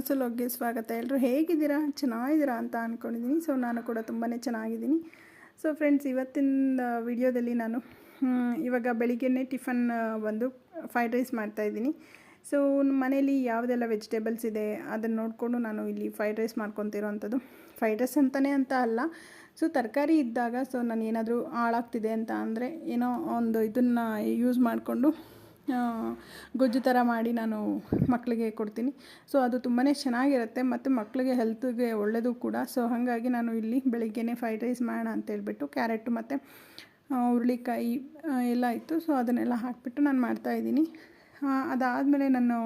ಕನಸು ಸ್ವಾಗತ. ಎಲ್ಲರೂ ಹೇಗಿದ್ದೀರಾ? ಚೆನ್ನಾಗಿದ್ದೀರಾ ಅಂತ ಅಂದ್ಕೊಂಡಿದ್ದೀನಿ ಸೊ ನಾನು ಕೂಡ ತುಂಬಾ ಚೆನ್ನಾಗಿದ್ದೀನಿ. ಸೊ ಫ್ರೆಂಡ್ಸ್ ಇವತ್ತಿನ ವಿಡಿಯೋದಲ್ಲಿ ನಾನು ಇವಾಗ ಬೆಳಿಗ್ಗೆನೇ ಟಿಫನ್ ಬಂದು ಫ್ರೈಡ್ ರೈಸ್ ಮಾಡ್ತಾಯಿದ್ದೀನಿ ಸೊ ಮನೇಲಿ ಯಾವುದೆಲ್ಲ ವೆಜಿಟೇಬಲ್ಸ್ ಇದೆ ಅದನ್ನು ನೋಡಿಕೊಂಡು ನಾನು ಇಲ್ಲಿ ಫ್ರೈಡ್ ರೈಸ್ ಮಾಡ್ಕೊತಿರೋವಂಥದ್ದು ಫ್ರೈಡ್ ರೈಸ್ ಅಂತಲೇ ಅಂತ ಅಲ್ಲ. ಸೊ ತರಕಾರಿ ಇದ್ದಾಗ ಸೊ ನಾನು ಏನಾದರೂ ಹಾಳಾಗ್ತಿದೆ ಅಂತ ಅಂದರೆ ಏನೋ ಒಂದು ಇದನ್ನು ಯೂಸ್ ಮಾಡಿಕೊಂಡು ಗೊಜ್ಜು ಥರ ಮಾಡಿ ನಾನು ಮಕ್ಕಳಿಗೆ ಕೊಡ್ತೀನಿ. ಸೊ ಅದು ತುಂಬಾ ಚೆನ್ನಾಗಿರುತ್ತೆ ಮತ್ತು ಮಕ್ಕಳಿಗೆ ಹೆಲ್ತ್ಗೆ ಒಳ್ಳೆಯದು ಕೂಡ. ಸೊ ಹಾಗಾಗಿ ನಾನು ಇಲ್ಲಿ ಬೆಳಿಗ್ಗೆನೇ ಫ್ರೈಡ್ ರೈಸ್ ಮಾಡೋಣ ಅಂತ ಹೇಳ್ಬಿಟ್ಟು ಕ್ಯಾರೆಟು ಮತ್ತು ಹುರುಳಿಕಾಯಿ ಎಲ್ಲ ಇತ್ತು. ಸೊ ಅದನ್ನೆಲ್ಲ ಹಾಕಿಬಿಟ್ಟು ನಾನು ಮಾಡ್ತಾಯಿದ್ದೀನಿ ಅದಾದಮೇಲೆ ನಾನು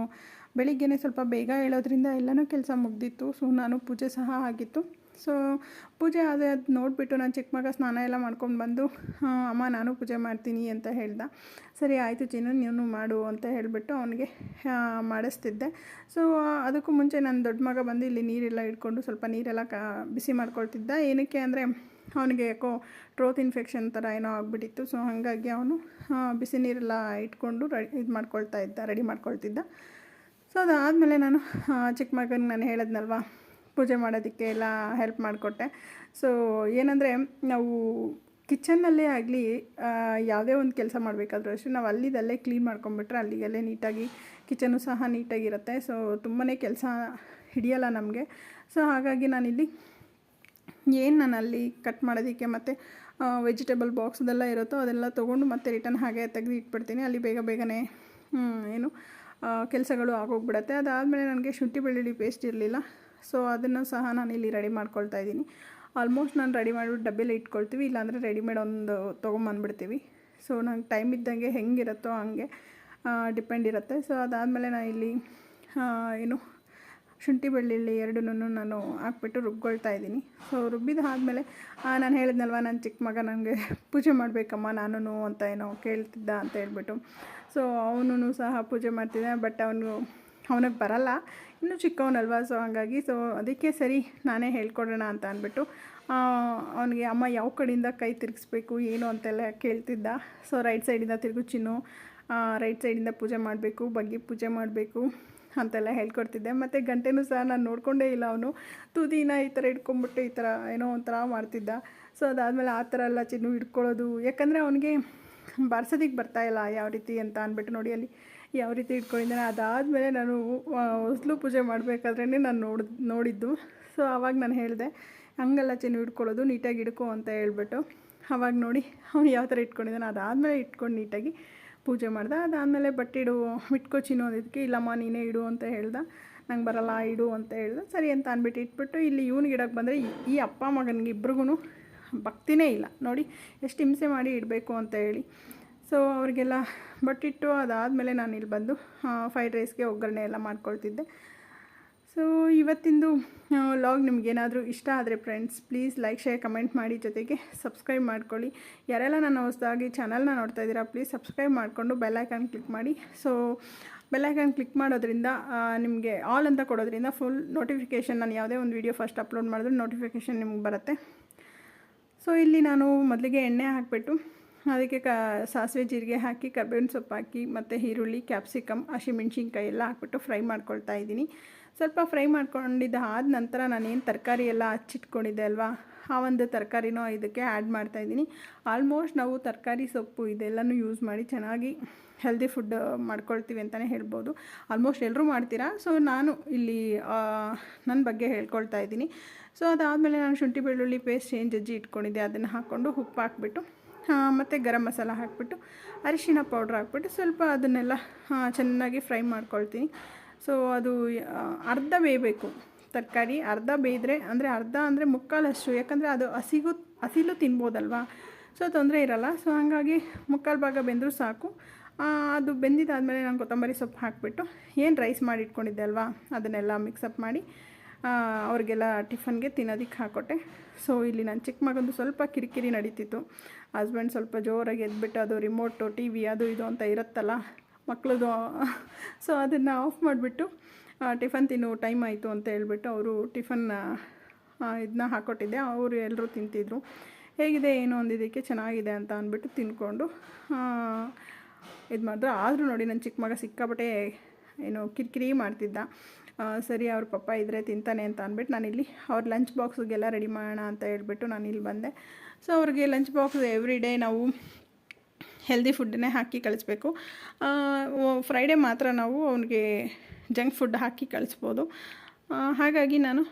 ಬೆಳಿಗ್ಗೆನೇ ಸ್ವಲ್ಪ ಬೇಗ ಹೇಳೋದ್ರಿಂದ ಎಲ್ಲನೂ ಕೆಲಸ ಮುಗ್ದಿತ್ತು. ಸೊ ನಾನು ಪೂಜೆ ಸಹ ಆಗಿತ್ತು. ಸೊ ಪೂಜೆ ಆದರೆ ಅದು ನೋಡಿಬಿಟ್ಟು ನಾನು ಚಿಕ್ಕ ಮಗ ಸ್ನಾನ ಎಲ್ಲ ಮಾಡ್ಕೊಂಡು ಬಂದು ಅಮ್ಮ ನಾನು ಪೂಜೆ ಮಾಡ್ತೀನಿ ಅಂತ ಹೇಳ್ದ. ಸರಿ ಆಯಿತು ಚಿನ್ನು ನೀನು ಮಾಡು ಅಂತ ಹೇಳಿಬಿಟ್ಟು ಅವನಿಗೆ ಮಾಡಿಸ್ತಿದ್ದೆ. ಸೊ ಅದಕ್ಕೂ ಮುಂಚೆ ನನ್ನ ದೊಡ್ಡ ಮಗ ಬಂದು ಇಲ್ಲಿ ನೀರೆಲ್ಲ ಇಟ್ಕೊಂಡು ಸ್ವಲ್ಪ ನೀರೆಲ್ಲ ಕ, ಬಿಸಿ ಮಾಡ್ಕೊಳ್ತಿದ್ದ. ಏನಕ್ಕೆ ಅಂದರೆ ಅವನಿಗೆ ಯಾಕೋ ಟ್ರೋತ್ ಇನ್ಫೆಕ್ಷನ್ ಥರ ಏನೋ ಆಗಿಬಿಟ್ಟಿತ್ತು. ಸೊ ಹಾಗಾಗಿ ಅವನು ಬಿಸಿ ನೀರೆಲ್ಲ ಇಟ್ಕೊಂಡು ರೆಡಿ, ಇದು ಮಾಡ್ಕೊಳ್ತಾ ಇದ್ದ, ರೆಡಿ ಮಾಡ್ಕೊಳ್ತಿದ್ದ. ಸೊ ಅದಾದಮೇಲೆ ನಾನು ಚಿಕ್ಕ ಮಗನಿಗೆ ನಾನು ಹೇಳಿದ್ನಲ್ವ? ಪೂಜೆ ಮಾಡೋದಕ್ಕೆ ಎಲ್ಲ ಹೆಲ್ಪ್ ಮಾಡಿಕೊಟ್ಟೆ. ಸೊ ಏನಂದರೆ ನಾವು ಕಿಚನ್ನಲ್ಲೇ ಆಗಲಿ ಯಾವುದೇ ಒಂದು ಕೆಲಸ ಮಾಡಬೇಕಾದ್ರೂ ಅಷ್ಟೇ ನಾವು ಅಲ್ಲಿದಲ್ಲೇ ಕ್ಲೀನ್ ಮಾಡ್ಕೊಂಬಿಟ್ರೆ ಅಲ್ಲಿಗೆಲ್ಲೇ ನೀಟಾಗಿ ಕಿಚನು ಸಹ ನೀಟಾಗಿರುತ್ತೆ. ಸೊ ತುಂಬಾ ಕೆಲಸ ಹಿಡಿಯಲ್ಲ ನಮಗೆ. ಸೊ ಹಾಗಾಗಿ ನಾನಿಲ್ಲಿ ಏನು ನಾನು ಅಲ್ಲಿ ಕಟ್ ಮಾಡೋದಕ್ಕೆ ಮತ್ತು ವೆಜಿಟೇಬಲ್ ಬಾಕ್ಸ್ದೆಲ್ಲ ಇರುತ್ತೋ ಅದೆಲ್ಲ ತೊಗೊಂಡು ಮತ್ತೆ ರಿಟರ್ನ್ ಹಾಗೆ ತೆಗೆದು ಇಟ್ಬಿಡ್ತೀನಿ. ಅಲ್ಲಿ ಬೇಗ ಬೇಗನೆ ಏನು ಕೆಲಸಗಳು ಆಗೋಗ್ಬಿಡತ್ತೆ. ಅದಾದಮೇಲೆ ನನಗೆ ಶುಂಠಿ ಬೆಳ್ಳುಳ್ಳಿ ಪೇಸ್ಟ್ ಇರಲಿಲ್ಲ. ಸೊ ಅದನ್ನು ಸಹ ನಾನು ಇಲ್ಲಿ ರೆಡಿ ಮಾಡ್ಕೊಳ್ತಾ ಇದ್ದೀನಿ. ಆಲ್ಮೋಸ್ಟ್ ನಾನು ರೆಡಿ ಮಾಡಿಬಿಟ್ಟು ಡಬ್ಬಿಯಲ್ಲಿ ಇಟ್ಕೊಳ್ತೀವಿ, ಇಲ್ಲಾಂದರೆ ರೆಡಿಮೇಡ್ ಒಂದು ತೊಗೊಂಬಂದ್ಬಿಡ್ತೀವಿ. ಸೊ ನಂಗೆ ಟೈಮ್ ಇದ್ದಂಗೆ ಹೆಂಗಿರುತ್ತೋ ಹಂಗೆ ಡಿಪೆಂಡ್ ಇರುತ್ತೆ. ಸೊ ಅದಾದಮೇಲೆ ನಾನು ಇಲ್ಲಿ ಏನು, ಶುಂಠಿ ಬೆಳ್ಳುಳ್ಳಿ ಎರಡನ್ನೂ ನಾನು ಹಾಕ್ಬಿಟ್ಟು ರುಬ್ಕೊಳ್ತಾ ಇದ್ದೀನಿ. ಸೊ ರುಬ್ಬಿದ ಆದಮೇಲೆ ನಾನು ಹೇಳಿದ್ನಲ್ವ ನನ್ನ ಚಿಕ್ಕ ಮಗ ನನಗೆ ಪೂಜೆ ಮಾಡಬೇಕಮ್ಮ ನಾನು ಅಂತ ಏನೋ ಕೇಳ್ತಿದ್ದ ಅಂತ ಹೇಳ್ಬಿಟ್ಟು. ಸೊ ಅವನು ಸಹ ಪೂಜೆ ಮಾಡ್ತಿದ್ದೆ ಬಟ್ ಅವನು ಅವನಿಗೆ ಬರಲ್ಲ. ಇನ್ನೂ ಚಿಕ್ಕವನಲ್ವ ಸೊ ಹಾಗಾಗಿ ಸೊ ಅದಕ್ಕೆ ಸರಿ, ನಾನೇ ಹೇಳ್ಕೊಡೋಣ ಅಂತ ಅಂದ್ಬಿಟ್ಟು ಅವನಿಗೆ, ಅಮ್ಮ, ಯಾವ ಕಡೆಯಿಂದ ಕೈ ತಿರುಗಿಸ್ಬೇಕು, ಏನು ಅಂತೆಲ್ಲ ಕೇಳ್ತಿದ್ದ. ಸೊ ರೈಟ್ ಸೈಡಿಂದ ತಿರುಗು ಚಿನ್ನು ರೈಟ್ ಸೈಡಿಂದ ಪೂಜೆ ಮಾಡಬೇಕು, ಬಗ್ಗಿ ಪೂಜೆ ಮಾಡಬೇಕು, ಅಂತೆಲ್ಲ ಹೇಳ್ಕೊಡ್ತಿದ್ದೆ. ಮತ್ತು ಗಂಟೆನೂ ಸಹ ನಾನು ನೋಡಿಕೊಂಡೇ ಇಲ್ಲ ಅವನು. ತುದಿನ ಈ ಥರ ಇಟ್ಕೊಂಡ್ಬಿಟ್ಟು ಈ ಥರ ಏನೋ ಒಂಥರ ಮಾಡ್ತಿದ್ದ. ಸೊ ಅದಾದಮೇಲೆ ಆ ಥರ ಎಲ್ಲ ಚಿನ್ನು ಹಿಡ್ಕೊಳ್ಳೋದು. ಯಾಕಂದರೆ ಅವನಿಗೆ ಬಾರ್ಸೋದಿಕ್ಕೆ ಬರ್ತಾಯಿಲ್ಲ ಯಾವ ರೀತಿ ಅಂತ ಅಂದ್ಬಿಟ್ಟು ನೋಡಿ ಅಲ್ಲಿ ಯಾವ ರೀತಿ ಇಟ್ಕೊಂಡಿದ್ದಾನೆ ಅದಾದಮೇಲೆ ನಾನು ಹೊಸಲು ಪೂಜೆ ಮಾಡಬೇಕಾದ್ರೇ ನಾನು ನೋಡ್ ನೋಡಿದ್ದು. ಸೊ ಆವಾಗ ನಾನು ಹೇಳಿದೆ, ಹಂಗೆಲ್ಲ ಚೆನ್ನು, ಇಟ್ಕೊಳ್ಳೋದು, ನೀಟಾಗಿ ಇಡ್ಕೊ ಅಂತ ಹೇಳ್ಬಿಟ್ಟು ಆವಾಗ ನೋಡಿ ಅವನು ಯಾವ ಥರ ಇಟ್ಕೊಂಡಿದ್ದಾನೆ. ಅದಾದಮೇಲೆ ಇಟ್ಕೊಂಡು ನೀಟಾಗಿ ಪೂಜೆ ಮಾಡ್ದೆ. ಅದಾದಮೇಲೆ ಬಟ್ಟೆ ಇಡು, ಇಟ್ಕೋ ಚಿನ್ನು ಅಂದಿದ್ದಕ್ಕೆ, ಇಲ್ಲಮ್ಮ, ನೀನೇ ಇಡು ಅಂತ ಹೇಳ್ದೆ. ನಂಗೆ ಬರಲ್ಲ, ಇಡು ಅಂತ ಹೇಳ್ದೆ. ಸರಿ ಅಂತ ಅಂದ್ಬಿಟ್ಟು ಇಟ್ಬಿಟ್ಟು, ಇಲ್ಲಿ ಇವ್ನ ಗಿಡಕ್ಕೆ ಬಂದರೆ, ಈ- ಅಪ್ಪ ಮಗನಿಗೆ ಇಬ್ರಿಗೂ ಭಕ್ತಿನೇ ಇಲ್ಲ. ನೋಡಿ, ಎಷ್ಟು ಹಿಂಸೆ ಮಾಡಿ ಇಡಬೇಕು ಅಂತ ಹೇಳಿ. ಸೊ ಅವರಿಗೆಲ್ಲ ಬಟ್ಟಿಟ್ಟು ಅದಾದಮೇಲೆ ನಾನು ಇಲ್ಲಿ ಬಂದು ಫ್ರೈಡ್ ರೈಸ್ಗೆ ಒಗ್ಗರಣೆ ಎಲ್ಲ ಮಾಡ್ಕೊಳ್ತಿದ್ದೆ. ಸೊ ಇವತ್ತಿಂದು ಲಾಗ್ ನಿಮಗೇನಾದರೂ ಇಷ್ಟ ಆದರೆ friends please like share comment ಮಾಡಿ ಜೊತೆಗೆ ಸಬ್ಸ್ಕ್ರೈಬ್ ಮಾಡ್ಕೊಳ್ಳಿ. ಯಾರೆಲ್ಲ ನಾನು ಹೊಸದಾಗಿ ಚಾನಲ್ನ ನೋಡ್ತಾ ಇದ್ದೀರಾ ಪ್ಲೀಸ್ ಸಬ್ಸ್ಕ್ರೈಬ್ ಮಾಡಿಕೊಂಡು ಬೆಲ್ಲೈಕನ್ ಕ್ಲಿಕ್ ಮಾಡಿ. ಸೊ ಬೆಲ್ಲೈಕನ್ ಕ್ಲಿಕ್ ಮಾಡೋದ್ರಿಂದ ನಿಮಗೆ ಆಲ್ ಅಂತ ಕೊಡೋದ್ರಿಂದ ಫುಲ್ ನೋಟಿಫಿಕೇಷನ್ ನಾನು ಯಾವುದೇ ಒಂದು ವೀಡಿಯೋ ಫಸ್ಟ್ ಅಪ್ಲೋಡ್ ಮಾಡಿದ್ರೆ ನೋಟಿಫಿಕೇಷನ್ ನಿಮ್ಗೆ ಬರುತ್ತೆ. ಸೊ ಇಲ್ಲಿ ನಾನು ಮೊದಲಿಗೆ ಎಣ್ಣೆ ಹಾಕಿಬಿಟ್ಟು ಅದಕ್ಕೆ ಕ ಸಾಸಿವೆ ಜೀರಿಗೆ ಹಾಕಿ, ಕರ್ಬೇವಿನ ಸೊಪ್ಪು ಹಾಕಿ, ಮತ್ತು ಈರುಳ್ಳಿ ಕ್ಯಾಪ್ಸಿಕಮ್ ಹಸಿಮೆಣ್ಸಿನ್ಕಾಯಿ ಎಲ್ಲ ಹಾಕ್ಬಿಟ್ಟು ಫ್ರೈ ಮಾಡ್ಕೊಳ್ತಾ ಇದ್ದೀನಿ. ಸ್ವಲ್ಪ ಫ್ರೈ ಮಾಡ್ಕೊಂಡಿದ್ದು ಆದ ನಂತರ ನಾನೇನು ತರಕಾರಿ ಎಲ್ಲ ಹಚ್ಚಿಟ್ಕೊಂಡಿದ್ದೆ ಅಲ್ವಾ, ಆ ಒಂದು ತರಕಾರಿನೂ ಇದಕ್ಕೆ ಆ್ಯಡ್ ಮಾಡ್ತಾಯಿದ್ದೀನಿ ಆಲ್ಮೋಸ್ಟ್ ನಾವು ತರಕಾರಿ ಸೊಪ್ಪು ಇದೆಲ್ಲನೂ ಯೂಸ್ ಮಾಡಿ ಚೆನ್ನಾಗಿ ಹೆಲ್ದಿ ಫುಡ್ ಮಾಡ್ಕೊಳ್ತೀವಿ ಅಂತಲೇ ಹೇಳ್ಬೋದು. ಆಲ್ಮೋಸ್ಟ್ ಎಲ್ಲರೂ ಮಾಡ್ತೀರಾ? ಸೊ ನಾನು ಇಲ್ಲಿ ನನ್ನ ಬಗ್ಗೆ ಹೇಳ್ಕೊಳ್ತಾ ಇದ್ದೀನಿ. ಸೊ ಅದಾದಮೇಲೆ ನಾನು ಶುಂಠಿ ಬೆಳ್ಳುಳ್ಳಿ ಪೇಸ್ಟ್ ಏನು ಜಜ್ಜಿ ಇಟ್ಕೊಂಡಿದ್ದೆ, ಅದನ್ನು ಹಾಕ್ಕೊಂಡು ಉಪ್ಪು ಹಾಕ್ಬಿಟ್ಟು ಮತ್ತು ಗರಂ ಮಸಾಲ ಹಾಕ್ಬಿಟ್ಟು ಅರಿಶಿಣ ಪೌಡ್ರ್ ಹಾಕ್ಬಿಟ್ಟು ಸ್ವಲ್ಪ ಅದನ್ನೆಲ್ಲ ಚೆನ್ನಾಗಿ ಫ್ರೈ ಮಾಡ್ಕೊಳ್ತೀನಿ. ಸೊ ಅದು ಅರ್ಧ ಬೇಯಬೇಕು. ತರಕಾರಿ ಅರ್ಧ ಬೇಯಿದ್ರೆ, ಅಂದರೆ ಅರ್ಧ ಅಂದರೆ ಮುಕ್ಕಾಲಷ್ಟು, ಯಾಕಂದರೆ ಅದು ಹಸಿಗೂ, ಹಸಿಲು ತಿನ್ಬೋದಲ್ವಾ? ಸೊ ತೊಂದರೆ ಇರಲ್ಲ. ಸೊ ಹಾಗಾಗಿ ಮುಕ್ಕಾಲು ಭಾಗ ಬೆಂದರೂ ಸಾಕು. ಅದು ಬೆಂದಿದ್ದಾದಮೇಲೆ ನಾನು ಕೊತ್ತಂಬರಿ ಸೊಪ್ಪು ಹಾಕಿಬಿಟ್ಟು ಏನು ರೈಸ್ ಮಾಡಿ ಇಟ್ಕೊಂಡಿದ್ದೆ ಅಲ್ವಾ, ಅದನ್ನೆಲ್ಲ ಮಿಕ್ಸಪ್ ಮಾಡಿ ಅವ್ರಿಗೆಲ್ಲ ಟಿಫನ್ಗೆ ತಿನ್ನೋದಕ್ಕೆ ಹಾಕೊಟ್ಟೆ. ಸೊ ಇಲ್ಲಿ ನನ್ನ ಚಿಕ್ಕ ಮಗಂದು ಸ್ವಲ್ಪ ಕಿರಿಕಿರಿ ನಡೀತಿತ್ತು. ಹಸ್ಬೆಂಡ್ ಸ್ವಲ್ಪ ಜೋರಾಗಿ ಎದ್ಬಿಟ್ಟು ಅದು ರಿಮೋಟು ಟಿ ವಿ ಅದು ಇದು ಅಂತ ಇರುತ್ತಲ್ಲ ಮಕ್ಕಳದು ಸೊ ಅದನ್ನು ಆಫ್ ಮಾಡಿಬಿಟ್ಟು ಟಿಫನ್ ತಿನ್ನು ಟೈಮ್ ಆಯಿತು ಅಂತ ಹೇಳ್ಬಿಟ್ಟು ಅವರು ಟಿಫನ್ ಇದನ್ನ ಹಾಕ್ಕೊಟ್ಟಿದ್ದೆ ಅವರು ಎಲ್ಲರೂ ತಿಂತಿದ್ರು. ಹೇಗಿದೆ, ಏನು ಅಂದಿದ್ದಕ್ಕೆ ಚೆನ್ನಾಗಿದೆ ಅಂತ ಅಂದ್ಬಿಟ್ಟು ತಿನ್ಕೊಂಡು ಇದು ಮಾಡಿದ್ರು ಆದರೂ ನೋಡಿ ನನ್ನ ಚಿಕ್ಕ ಮಗ ಸಿಕ್ಕಾಪಟ್ಟೆ, ಏನು ಕಿರಿಕಿರಿ ಮಾಡ್ತಿದ್ದ. ಸರಿ, ಅವ್ರ ಪಪ್ಪ ಇದ್ದರೆ ತಿಂತಾನೆ ಅಂತ ಅಂದ್ಬಿಟ್ಟು ನಾನಿಲ್ಲಿ ಅವ್ರ ಲಂಚ್ ಬಾಕ್ಸ್ಗೆಲ್ಲ ರೆಡಿ ಮಾಡೋಣ ಅಂತ ಹೇಳ್ಬಿಟ್ಟು ನಾನು ಇಲ್ಲಿ ಬಂದೆ. ಸೊ ಅವ್ರಿಗೆ ಲಂಚ್ ಬಾಕ್ಸ್ ಎವ್ರಿ ಡೇ ನಾವು ಹೆಲ್ದಿ ಫುಡ್ಡನ್ನೇ ಹಾಕಿ ಕಳಿಸ್ಬೇಕು. ಫ್ರೈಡೇ ಮಾತ್ರ ನಾವು ಅವನಿಗೆ ಜಂಕ್ ಫುಡ್ ಹಾಕಿ ಕಳಿಸ್ಬೋದು. ಹಾಗಾಗಿ ನಾನು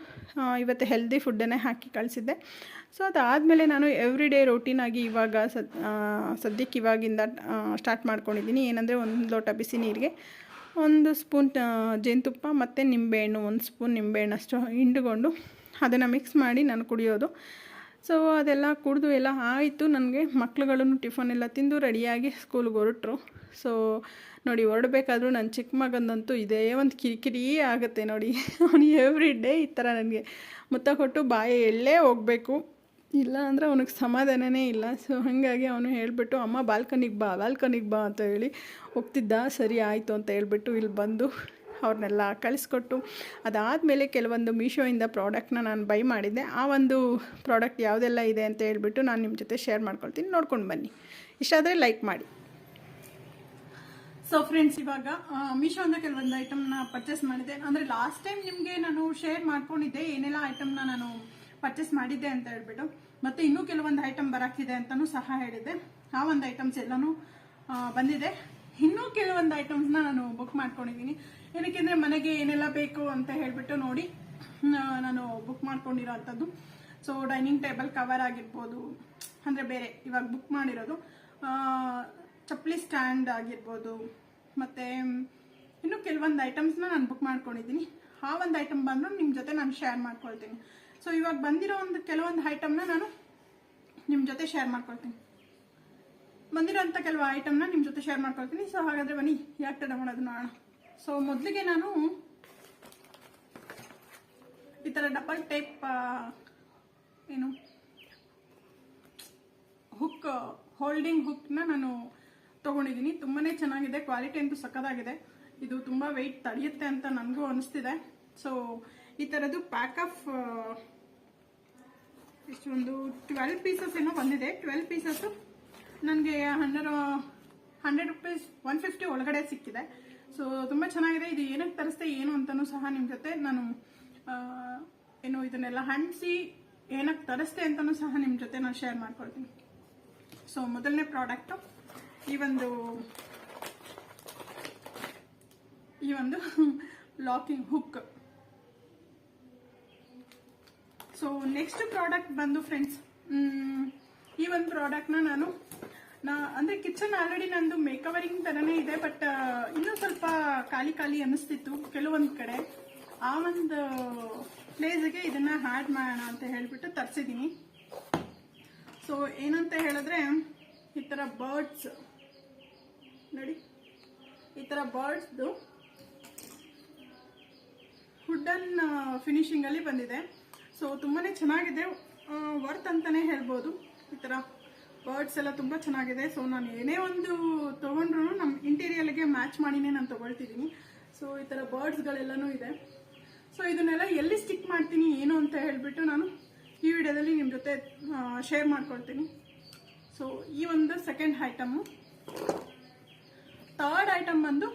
ಇವತ್ತು ಹೆಲ್ದಿ ಫುಡ್ಡನ್ನೇ ಹಾಕಿ ಕಳಿಸಿದ್ದೆ. ಸೊ ಅದಾದಮೇಲೆ ನಾನು ಎವ್ರಿ ಡೇ ರೋಟೀನಾಗಿ ಇವಾಗ ಸದ್ ಸದ್ಯಕ್ಕೆ ಇವಾಗಿಂದ ಸ್ಟಾರ್ಟ್ ಮಾಡ್ಕೊಂಡಿದ್ದೀನಿ. ಏನಂದರೆ, ಒಂದು ಲೋಟ ಬಿಸಿ ನೀರಿಗೆ. ಒಂದು ಸ್ಪೂನ್ ಜೇನುತುಪ್ಪ ಮತ್ತು ನಿಂಬೆಹಣ್ಣು, ಒಂದು ಸ್ಪೂನ್ ನಿಂಬೆಹಣ್ಣಷ್ಟು ಹಿಂಡ್ಕೊಂಡು ಅದನ್ನು ಮಿಕ್ಸ್ ಮಾಡಿ ನಾನು ಕುಡಿಯೋದು. ಸೊ ಅದೆಲ್ಲ ಕುಡಿದು ಎಲ್ಲ ಆಯಿತು. ನನಗೆ ಮಕ್ಳುಗಳನ್ನು ಟಿಫನ್ ಎಲ್ಲ ತಿಂದು ರೆಡಿಯಾಗಿ ಸ್ಕೂಲ್ಗೆ ಹೊರಟ್ರು. ಸೊ ನೋಡಿ, ಹೊರಡಬೇಕಾದ್ರೂ ನನ್ನ ಚಿಕ್ಕ ಮಗಂದಂತೂ ಇದೇ ಒಂದು ಕಿರಿಕಿರಿ ಆಗುತ್ತೆ ನೋಡಿ. ಅವನು ಎವ್ರಿ ಡೇ ಈ ಥರ ನನಗೆ ಮುತ್ತ ಕೊಟ್ಟು ಬಾಯಿ ಎಳ್ಳೇ ಹೋಗಬೇಕು. ಇಲ್ಲ ಅಂದರೆ ಅವನಿಗೆ ಸಮಾಧಾನನೇ ಇಲ್ಲ. ಸೊ ಹಾಗಾಗಿ ಅವನು ಹೇಳಿಬಿಟ್ಟು, ಅಮ್ಮ, ಬಾಲ್ಕನಿಗೆ ಬಾ ಬಾಲ್ಕನಿಗೆ ಬಾ ಅಂತ ಹೇಳಿ ಹೋಗ್ತಿದ್ದ. ಸರಿ, ಆಯಿತು ಅಂತ ಹೇಳಿಬಿಟ್ಟು ಇಲ್ಲಿ ಬಂದು ಅವ್ರನ್ನೆಲ್ಲ ಕಳಿಸ್ಕೊಟ್ಟು, ಅದಾದಮೇಲೆ ಕೆಲವೊಂದು ಮೀಶೋಯಿಂದ ಪ್ರಾಡಕ್ಟ್ನ ನಾನು ಬೈ ಮಾಡಿದ್ದೆ. ಆ ಒಂದು ಪ್ರಾಡಕ್ಟ್ ಯಾವುದೆಲ್ಲ ಇದೆ ಅಂತ ಹೇಳಿಬಿಟ್ಟು ನಾನು ನಿಮ್ಮ ಜೊತೆ ಶೇರ್ ಮಾಡ್ಕೊಳ್ತೀನಿ. ನೋಡ್ಕೊಂಡು ಬನ್ನಿ. ಇಷ್ಟ ಆದರೆ ಲೈಕ್ ಮಾಡಿ. ಸೊ ಫ್ರೆಂಡ್ಸ್ ಇವಾಗ ಮೀಶೋಯಿಂದ ಕೆಲವೊಂದು ಐಟಮ್ನ ಪರ್ಚೇಸ್ ಮಾಡಿದ್ದೆ. ಅಂದರೆ ಲಾಸ್ಟ್ ಟೈಮ್ ನಿಮಗೆ ನಾನು ಶೇರ್ ಮಾಡ್ಕೊಂಡಿದ್ದೆ, ಏನೆಲ್ಲ ಐಟಮ್ನ ನಾನು ಪರ್ಚೇಸ್ ಮಾಡಿದ್ದೆ ಅಂತ ಹೇಳ್ಬಿಟ್ಟು, ಮತ್ತೆ ಇನ್ನೂ ಕೆಲವೊಂದು ಐಟಮ್ ಬರಾಕಿದೆ ಅಂತಾನು ಸಹ ಹೇಳಿದ್ದೆ. ಆ ಒಂದು ಐಟಮ್ಸ್ ಎಲ್ಲಾನು ಬಂದಿದೆ. ಇನ್ನೂ ಕೆಲವೊಂದು ಐಟಮ್ಸ್ನ ನಾನು ಬುಕ್ ಮಾಡ್ಕೊಂಡಿದ್ದೀನಿ ಏನಕ್ಕೆಂದ್ರೆ ಮನೆಗೆ ಏನೆಲ್ಲ ಬೇಕು ಅಂತ ಹೇಳ್ಬಿಟ್ಟು ನೋಡಿ ನಾನು ಬುಕ್ ಮಾಡ್ಕೊಂಡಿರೋ ಅಂಥದ್ದು. ಸೊ ಡೈನಿಂಗ್ ಟೇಬಲ್ ಕವರ್ ಆಗಿರ್ಬೋದು, ಅಂದರೆ ಬೇರೆ, ಇವಾಗ ಬುಕ್ ಮಾಡಿರೋದು. ಚಪ್ಪಲಿ ಸ್ಟ್ಯಾಂಡ್ ಆಗಿರ್ಬೋದು, ಮತ್ತು, ಇನ್ನು ಕೆಲವೊಂದು ಐಟಮ್ಸ್ನ ನಾನು ಬುಕ್ ಮಾಡ್ಕೊಂಡಿದ್ದೀನಿ ಆ ಒಂದು ಐಟಮ್ ಬಂದ್ರು ನಿಮ್ಮ ಜೊತೆ ನಾನು ಶೇರ್ ಮಾಡ್ಕೊಳ್ತೀನಿ. ಸೊ ಇವಾಗ ಬಂದಿರೋ ಒಂದು ಕೆಲವೊಂದು ಐಟಮ್ನ ನಾನು ನಿಮ್ಮ ಜೊತೆ ಶೇರ್ ಮಾಡ್ಕೊಳ್ತೀನಿ. ಬಂದಿರೋಂಥ ಕೆಲವು ಐಟಮ್ನ ನಿಮ್ಮ ಜೊತೆ ಶೇರ್ ಮಾಡ್ಕೊಳ್ತೀನಿ. ಸೊ ಹಾಗಾದರೆ ಬನ್ನಿ, ಯಾಕೆ ತಡ ಮಾಡೋದು ನೋಡೋಣ. ಸೊ ಮೊದಲಿಗೆ ನಾನು ಈ ಥರ ಡಬಲ್ ಟೈಪ್ ಏನು ಹುಕ್ ಹೋಲ್ಡಿಂಗ್ ಹುಕ್ನ ನಾನು ತೊಗೊಂಡಿದ್ದೀನಿ. ತುಂಬಾ ಚೆನ್ನಾಗಿದೆ ಕ್ವಾಲಿಟಿ ಅಂತೂ ಸಕ್ಕದಾಗಿದೆ ಇದು ತುಂಬ ವೆಯ್ಟ್ ತಡೆಯುತ್ತೆ ಅಂತ ನನಗೂ ಅನಿಸ್ತಿದೆ. ಸೊ ಈ ಥರದ್ದು ಪ್ಯಾಕ್ ಆಫ್ ಇಷ್ಟೊಂದು ಟ್ವೆಲ್ ಪೀಸಸ್ ಏನೋ ಬಂದಿದೆ. ಟ್ವೆಲ್ ಪೀಸಸ್ಸು ನನಗೆ hundred hundred rupees one fifty ಒಳಗಡೆ ಸಿಕ್ಕಿದೆ. ಸೊ ತುಂಬ ಚೆನ್ನಾಗಿದೆ. ಇದು ಏನಕ್ಕೆ ತರಿಸ್ತೆ ಏನು ಅಂತಲೂ ಸಹ ನಿಮ್ಮ ಜೊತೆ ನಾನು ಏನು ಇದನ್ನೆಲ್ಲ ಹಂಚಿ ಏನಕ್ಕೆ ತರಿಸ್ತೆ ಅಂತಲೂ ಸಹ ನಿಮ್ಮ ಜೊತೆ ನಾನು ಶೇರ್ ಮಾಡ್ಕೊಳ್ತೀನಿ. ಸೊ ಮೊದಲನೇ ಪ್ರಾಡಕ್ಟು ಈ ಒಂದು ಈ ಒಂದು locking hook so next product ಬಂದು ಫ್ರೆಂಡ್ಸ್ ಈ ಒಂದು ಪ್ರಾಡಕ್ಟ್ನ ನಾನು, ನಾ, ಅಂದರೆ ಕಿಚನ್ ಆಲ್ರೆಡಿ ನಂದು ಮೇಕವರಿಂಗ್ ಥರನೇ ಇದೆ ಬಟ್ ಇನ್ನೂ ಸ್ವಲ್ಪ ಖಾಲಿ ಖಾಲಿ ಅನ್ನಿಸ್ತಿತ್ತು ಕೆಲವೊಂದು ಕಡೆ. ಆ ಒಂದು ಪ್ಲೇಸ್ಗೆ ಇದನ್ನ ಹ್ಯಾಡ್ ಮಾಡೋಣ ಅಂತ ಹೇಳ್ಬಿಟ್ಟು ತರಿಸಿದ್ದೀನಿ ಸೊ ಏನಂತ ಹೇಳಿದ್ರೆ, ಈ ಥರ ಬರ್ಡ್ಸ್ ನೋಡಿ, ಈ ಥರ ಬರ್ಡ್ಸ್ದು ಫಿನಿಶಿಂಗ್ ಅಲ್ಲಿ ಬಂದಿದೆ. ಸೊ ತುಂಬಾ ಚೆನ್ನಾಗಿದೆ. ವರ್ತ್ ಅಂತಾನೆ ಹೇಳ್ಬೋದು. ಈ ಥರ ಬರ್ಡ್ಸ್ ಎಲ್ಲ ತುಂಬ ಚೆನ್ನಾಗಿದೆ. ಸೊ ನಾನು ಏನೇ ಒಂದು ತೊಗೊಂಡ್ರು ನಮ್ಮ ಇಂಟೀರಿಯರ್ಗೆ ಮ್ಯಾಚ್ ಮಾಡಿನೇ ನಾನು ತೊಗೊಳ್ತಿದ್ದೀನಿ ಸೊ ಈ ಥರ ಬರ್ಡ್ಸ್ಗಳೆಲ್ಲನೂ ಇದೆ. ಸೊ ಇದನ್ನೆಲ್ಲ ಎಲ್ಲಿ ಸ್ಟಿಕ್ ಮಾಡ್ತೀನಿ, ಏನು ಅಂತ ಹೇಳಿಬಿಟ್ಟು ನಾನು ಈ ವಿಡಿಯೋದಲ್ಲಿ ನಿಮ್ಮ ಜೊತೆ ಶೇರ್ ಮಾಡ್ಕೊಳ್ತೀನಿ. ಸೊ ಈ ಒಂದು ಸೆಕೆಂಡ್ ಐಟಮ್ಮು ಥರ್ಡ್ ಐಟಮ್ ಬಂದು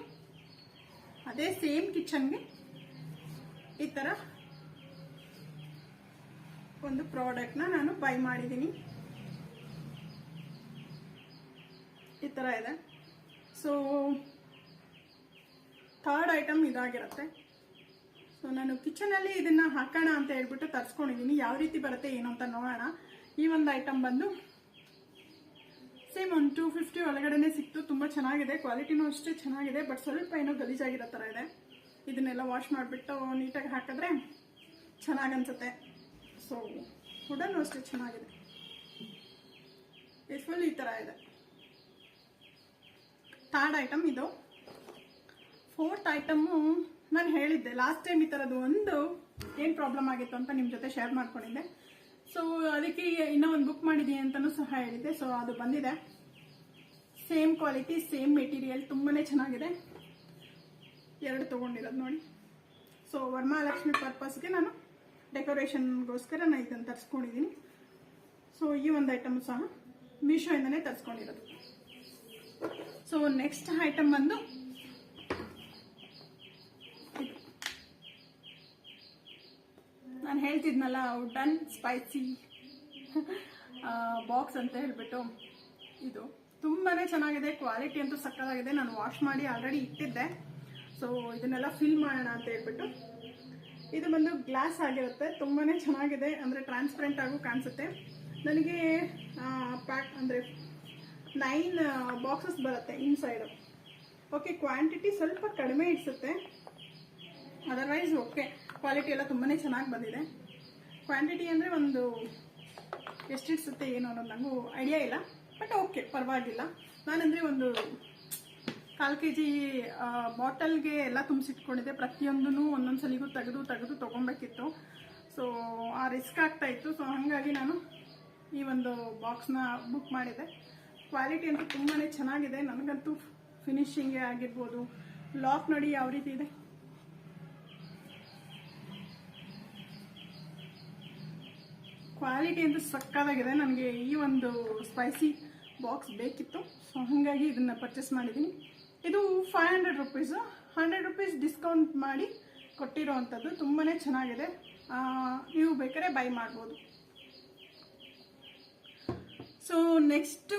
ಅದೇ ಸೇಮ್ ಕಿಚನ್ಗೆ ಈ ಥರ ಒಂದು ಪ್ರಾಡಕ್ಟ್ನ ನಾನು ಬೈ ಮಾಡಿದ್ದೀನಿ. ಈ ಥರ ಇದೆ. ಸೊ ಥರ್ಡ್ ಐಟಮ್ ಇದಾಗಿರುತ್ತೆ. ಸೊ ನಾನು ಕಿಚನಲ್ಲಿ ಇದನ್ನು ಹಾಕೋಣ ಅಂತ ಹೇಳ್ಬಿಟ್ಟು ತರಿಸ್ಕೊಂಡಿದ್ದೀನಿ ಯಾವ ರೀತಿ ಬರುತ್ತೆ, ಏನು ಅಂತ ನೋಡೋಣ. ಈ ಒಂದು ಐಟಮ್ ಬಂದು ಸೇಮ್ ಒಂದು ಟೂ ಫಿಫ್ಟಿ ಒಳಗಡೆನೆ ಸಿಕ್ತು. ತುಂಬ ಚೆನ್ನಾಗಿದೆ. ಕ್ವಾಲಿಟಿನೂ ಅಷ್ಟೇ ಚೆನ್ನಾಗಿದೆ. ಬಟ್ ಸ್ವಲ್ಪ ಏನೋ ಗಲೀಜಾಗಿರೋ ಥರ ಇದೆ. ಇದನ್ನೆಲ್ಲ ವಾಶ್ ಮಾಡಿಬಿಟ್ಟು ನೀಟಾಗಿ ಹಾಕಿದ್ರೆ ಚೆನ್ನಾಗಿ ಅನ್ಸುತ್ತೆ ಸೊ ವುಡನ್ನು ಅಷ್ಟೇ ಚೆನ್ನಾಗಿದೆ. ಫುಲ್ ಈ ಥರ ಇದೆ. ಥರ್ಡ್ ಐಟಮ್ ಇದು. ಫೋರ್ತ್ ಐಟಮ್ಮು ನಾನು ಹೇಳಿದ್ದೆ ಲಾಸ್ಟ್ ಟೈಮ್ ಈ ಥರದ್ದು ಒಂದು ಏನು ಪ್ರಾಬ್ಲಮ್ ಆಗಿತ್ತು ಅಂತ ನಿಮ್ಮ ಜೊತೆ ಶೇರ್ ಮಾಡ್ಕೊಂಡಿದ್ದೆ. ಸೊ ಅದಕ್ಕೆ ಇನ್ನೂ ಒಂದು ಬುಕ್ ಮಾಡಿದ್ದೀನಿ ಅಂತಲೂ ಸಹ ಹೇಳಿದ್ದೆ. ಸೊ ಅದು ಬಂದಿದೆ. ಸೇಮ್ ಕ್ವಾಲಿಟಿ ಸೇಮ್ ಮೆಟೀರಿಯಲ್ ತುಂಬಾ ಚೆನ್ನಾಗಿದೆ. ಎರಡು ತೊಗೊಂಡಿರೋದು ನೋಡಿ. ಸೊ ವರ್ಮಾಲಕ್ಷ್ಮಿ ಪರ್ಪಸ್ಗೆ ನಾನು ಡೆಕೋರೇಷನ್ಗೋಸ್ಕರ ನಾನು ಇದನ್ನು ತರಿಸ್ಕೊಂಡಿದ್ದೀನಿ ಸೊ ಈ ಒಂದು ಐಟಮ್ ಸಹ ಮೀಶೋಯಿಂದನೇ ತರಿಸ್ಕೊಂಡಿರೋದು. ಸೊ ನೆಕ್ಸ್ಟ್ ಐಟಮ್ ಬಂದು ನಾನು ಹೇಳ್ತಿದ್ನಲ್ಲ ಡನ್ ಸ್ಪೈಸಿ ಬಾಕ್ಸ್ ಅಂತ ಹೇಳ್ಬಿಟ್ಟು ಇದು. ತುಂಬಾ ಚೆನ್ನಾಗಿದೆ ಕ್ವಾಲಿಟಿ ಅಂತೂ ಸಕ್ಕತ್ತಾಗಿದೆ. ನಾನು ವಾಶ್ ಮಾಡಿ ಆಲ್ರೆಡಿ ಇಟ್ಟಿದ್ದೆ. ಸೊ ಇದನ್ನೆಲ್ಲ ಫಿಲ್ ಮಾಡೋಣ ಅಂತ ಹೇಳ್ಬಿಟ್ಟು ಇದು ಬಂದು ಗ್ಲಾಸ್ ಆಗಿರುತ್ತೆ. ತುಂಬಾ ಚೆನ್ನಾಗಿದೆ. ಅಂದರೆ ಟ್ರಾನ್ಸ್ಪರೆಂಟ್ ಆಗೂ ಕಾಣಿಸುತ್ತೆ. ನನಗೆ ಪ್ಯಾಕ್ ಅಂದರೆ ನೈನ್ ಬಾಕ್ಸಸ್ ಬರುತ್ತೆ ಇನ್ಸೈಡು ಓಕೆ ಕ್ವಾಂಟಿಟಿ ಸ್ವಲ್ಪ ಕಡಿಮೆ ಇಡಿಸುತ್ತೆ. ಅದರ್ವೈಸ್ ಓಕೆ ಕ್ವಾಲಿಟಿ ಎಲ್ಲ ತುಂಬಾ ಚೆನ್ನಾಗಿ ಬಂದಿದೆ. ಕ್ವಾಂಟಿಟಿ ಅಂದರೆ ಒಂದು ಎಷ್ಟಿಡ್ಸುತ್ತೆ ಏನು ಅನ್ನೋದು ನನಗೂ ಐಡಿಯಾ ಇಲ್ಲ. ಬಟ್ ಓಕೆ ಪರವಾಗಿಲ್ಲ. ನಾನಂದರೆ ಒಂದು ಕಾಲು ಕೆ ಜಿ ಬಾಟಲ್ಗೆ ಎಲ್ಲ ತುಂಬಿಸಿಟ್ಕೊಂಡಿದ್ದೆ. ಪ್ರತಿಯೊಂದೂ ಒಂದೊಂದು ಸಲಿಗೂ ತೆಗೆದು ತೆಗೆದು ತೊಗೊಬೇಕಿತ್ತು. ಸೊ ಆ ರಿಸ್ಕ್ ಆಗ್ತಾ ಇತ್ತು. ಸೊ ಹಾಗಾಗಿ ನಾನು ಈ ಒಂದು ಬಾಕ್ಸ್ನ ಬುಕ್ ಮಾಡಿದೆ. ಕ್ವಾಲಿಟಿ ಅಂತೂ ತುಂಬಾ ಚೆನ್ನಾಗಿದೆ. ನನಗಂತೂ ಫಿನಿಶಿಂಗೇ ಆಗಿರ್ಬೋದು. ಲಾಕ್ ನೋಡಿ ಯಾವ ರೀತಿ ಇದೆ. ಕ್ವಾಲಿಟಿ ಅಂತೂ ಸಕ್ಕದಾಗಿದೆ. ನನಗೆ ಈ ಒಂದು ಸ್ಪೈಸಿ ಬಾಕ್ಸ್ ಬೇಕಿತ್ತು. ಸೊ ಹಾಗಾಗಿ ಇದನ್ನು ಪರ್ಚೇಸ್ ಮಾಡಿದ್ದೀನಿ. ಇದು five hundred rupees hundred rupees discount ಮಾಡಿ ಕೊಟ್ಟಿರೋ ಅಂಥದ್ದು ತುಂಬಾ ಚೆನ್ನಾಗಿದೆ. ನೀವು ಬೇಕಾದ್ರೆ ಬೈ ಮಾಡ್ಬೋದು. ಸೊ ನೆಕ್ಸ್ಟು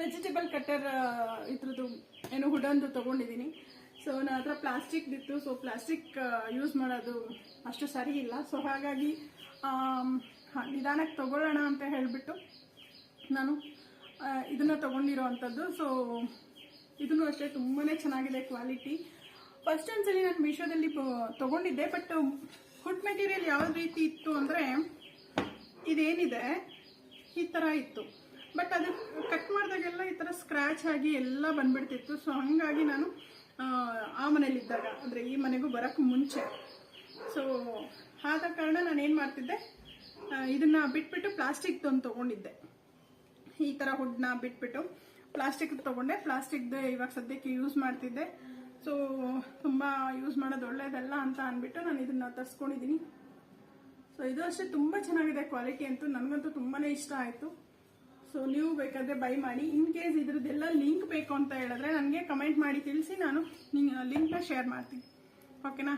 ವೆಜಿಟೇಬಲ್ ಕಟ್ಟರ್ ಇದ್ರದ್ದು ಏನು ಹುಡಂದು ತೊಗೊಂಡಿದ್ದೀನಿ. ಸೊ ನನ್ನ ಹತ್ರ ಪ್ಲಾಸ್ಟಿಕ್ ಇತ್ತು. ಸೊ ಪ್ಲಾಸ್ಟಿಕ್ ಯೂಸ್ ಮಾಡೋದು ಅಷ್ಟು ಸರಿ ಇಲ್ಲ. ಸೊ ಹಾಗಾಗಿ ನಿಧಾನಕ್ಕೆ ತೊಗೊಳ್ಳೋಣ ಅಂತ ಹೇಳಿಬಿಟ್ಟು ನಾನು ಇದನ್ನ ತಗೊಂಡಿರೋ ಅಂಥದ್ದು ಸೊ ಇದನ್ನು ಅಷ್ಟೇ ತುಂಬಾ ಚೆನ್ನಾಗಿದೆ ಕ್ವಾಲಿಟಿ ಫಸ್ಟ್ ಒಂದ್ಸಲಿ ನಾನು ಮೀಶೋದಲ್ಲಿ ತೊಗೊಂಡಿದ್ದೆ ಬಟ್ ಫುಡ್ ಮೆಟೀರಿಯಲ್ ಯಾವ ರೀತಿ ಇತ್ತು ಅಂದರೆ ಇದೇನಿದೆ ಈ ಥರ ಇತ್ತು. ಬಟ್ ಅದು ಕಟ್ ಮಾಡಿದಾಗೆಲ್ಲ ಈ ಥರ ಸ್ಕ್ರ್ಯಾಚ್ ಆಗಿ ಎಲ್ಲ ಬಂದ್ಬಿಡ್ತಿತ್ತು. ಸೊ ಹಾಗಾಗಿ ನಾನು ಆ, ಮನೇಲಿದ್ದಾಗ ಅಂದರೆ ಈ ಮನೆಗೂ ಬರೋಕ್ಕೆ ಮುಂಚೆ. ಸೊ ಆದ ಕಾರಣ ನಾನು ಏನು ಮಾಡ್ತಿದ್ದೆ ಇದನ್ನ ಬಿಟ್ಬಿಟ್ಟು ಪ್ಲಾಸ್ಟಿಕ್ ತಂದು ತೊಗೊಂಡಿದ್ದೆ. ಈ ತರ ಹುಡ್ನ ಬಿಟ್ಬಿಟ್ಟು ಪ್ಲಾಸ್ಟಿಕ್ ತಗೊಂಡೆ. ಪ್ಲಾಸ್ಟಿಕ್ ಇವಾಗ ಸದ್ಯಕ್ಕೆ ಯೂಸ್ ಮಾಡ್ತಿದ್ದೆ. ಸೊ ತುಂಬಾ ಯೂಸ್ ಮಾಡೋದು ಒಳ್ಳೇದಲ್ಲ ಅಂತ ಅಂದ್ಬಿಟ್ಟು ನಾನು ಇದನ್ನ ತರಿಸ್ಕೊಂಡಿದ್ದೀನಿ ಸೊ ಇದು ಅಷ್ಟೇ ತುಂಬಾ ಚೆನ್ನಾಗಿದೆ ಕ್ವಾಲಿಟಿ ಅಂತೂ ನನಗಂತೂ ತುಂಬಾನೇ ಇಷ್ಟ ಆಯ್ತು. ಸೊ ನೀವು ಬೇಕಾದ್ರೆ ಬೈ ಮಾಡಿ. ಇನ್ ಕೇಸ್ ಇದ್ರದ್ದೆಲ್ಲ ಲಿಂಕ್ ಬೇಕು ಅಂತ ಹೇಳಿದ್ರೆ ನನಗೆ ಕಮೆಂಟ್ ಮಾಡಿ ತಿಳಿಸಿ ನಾನು ಲಿಂಕ್ನ ಶೇರ್ ಮಾಡ್ತೀನಿ. ಓಕೆನಾ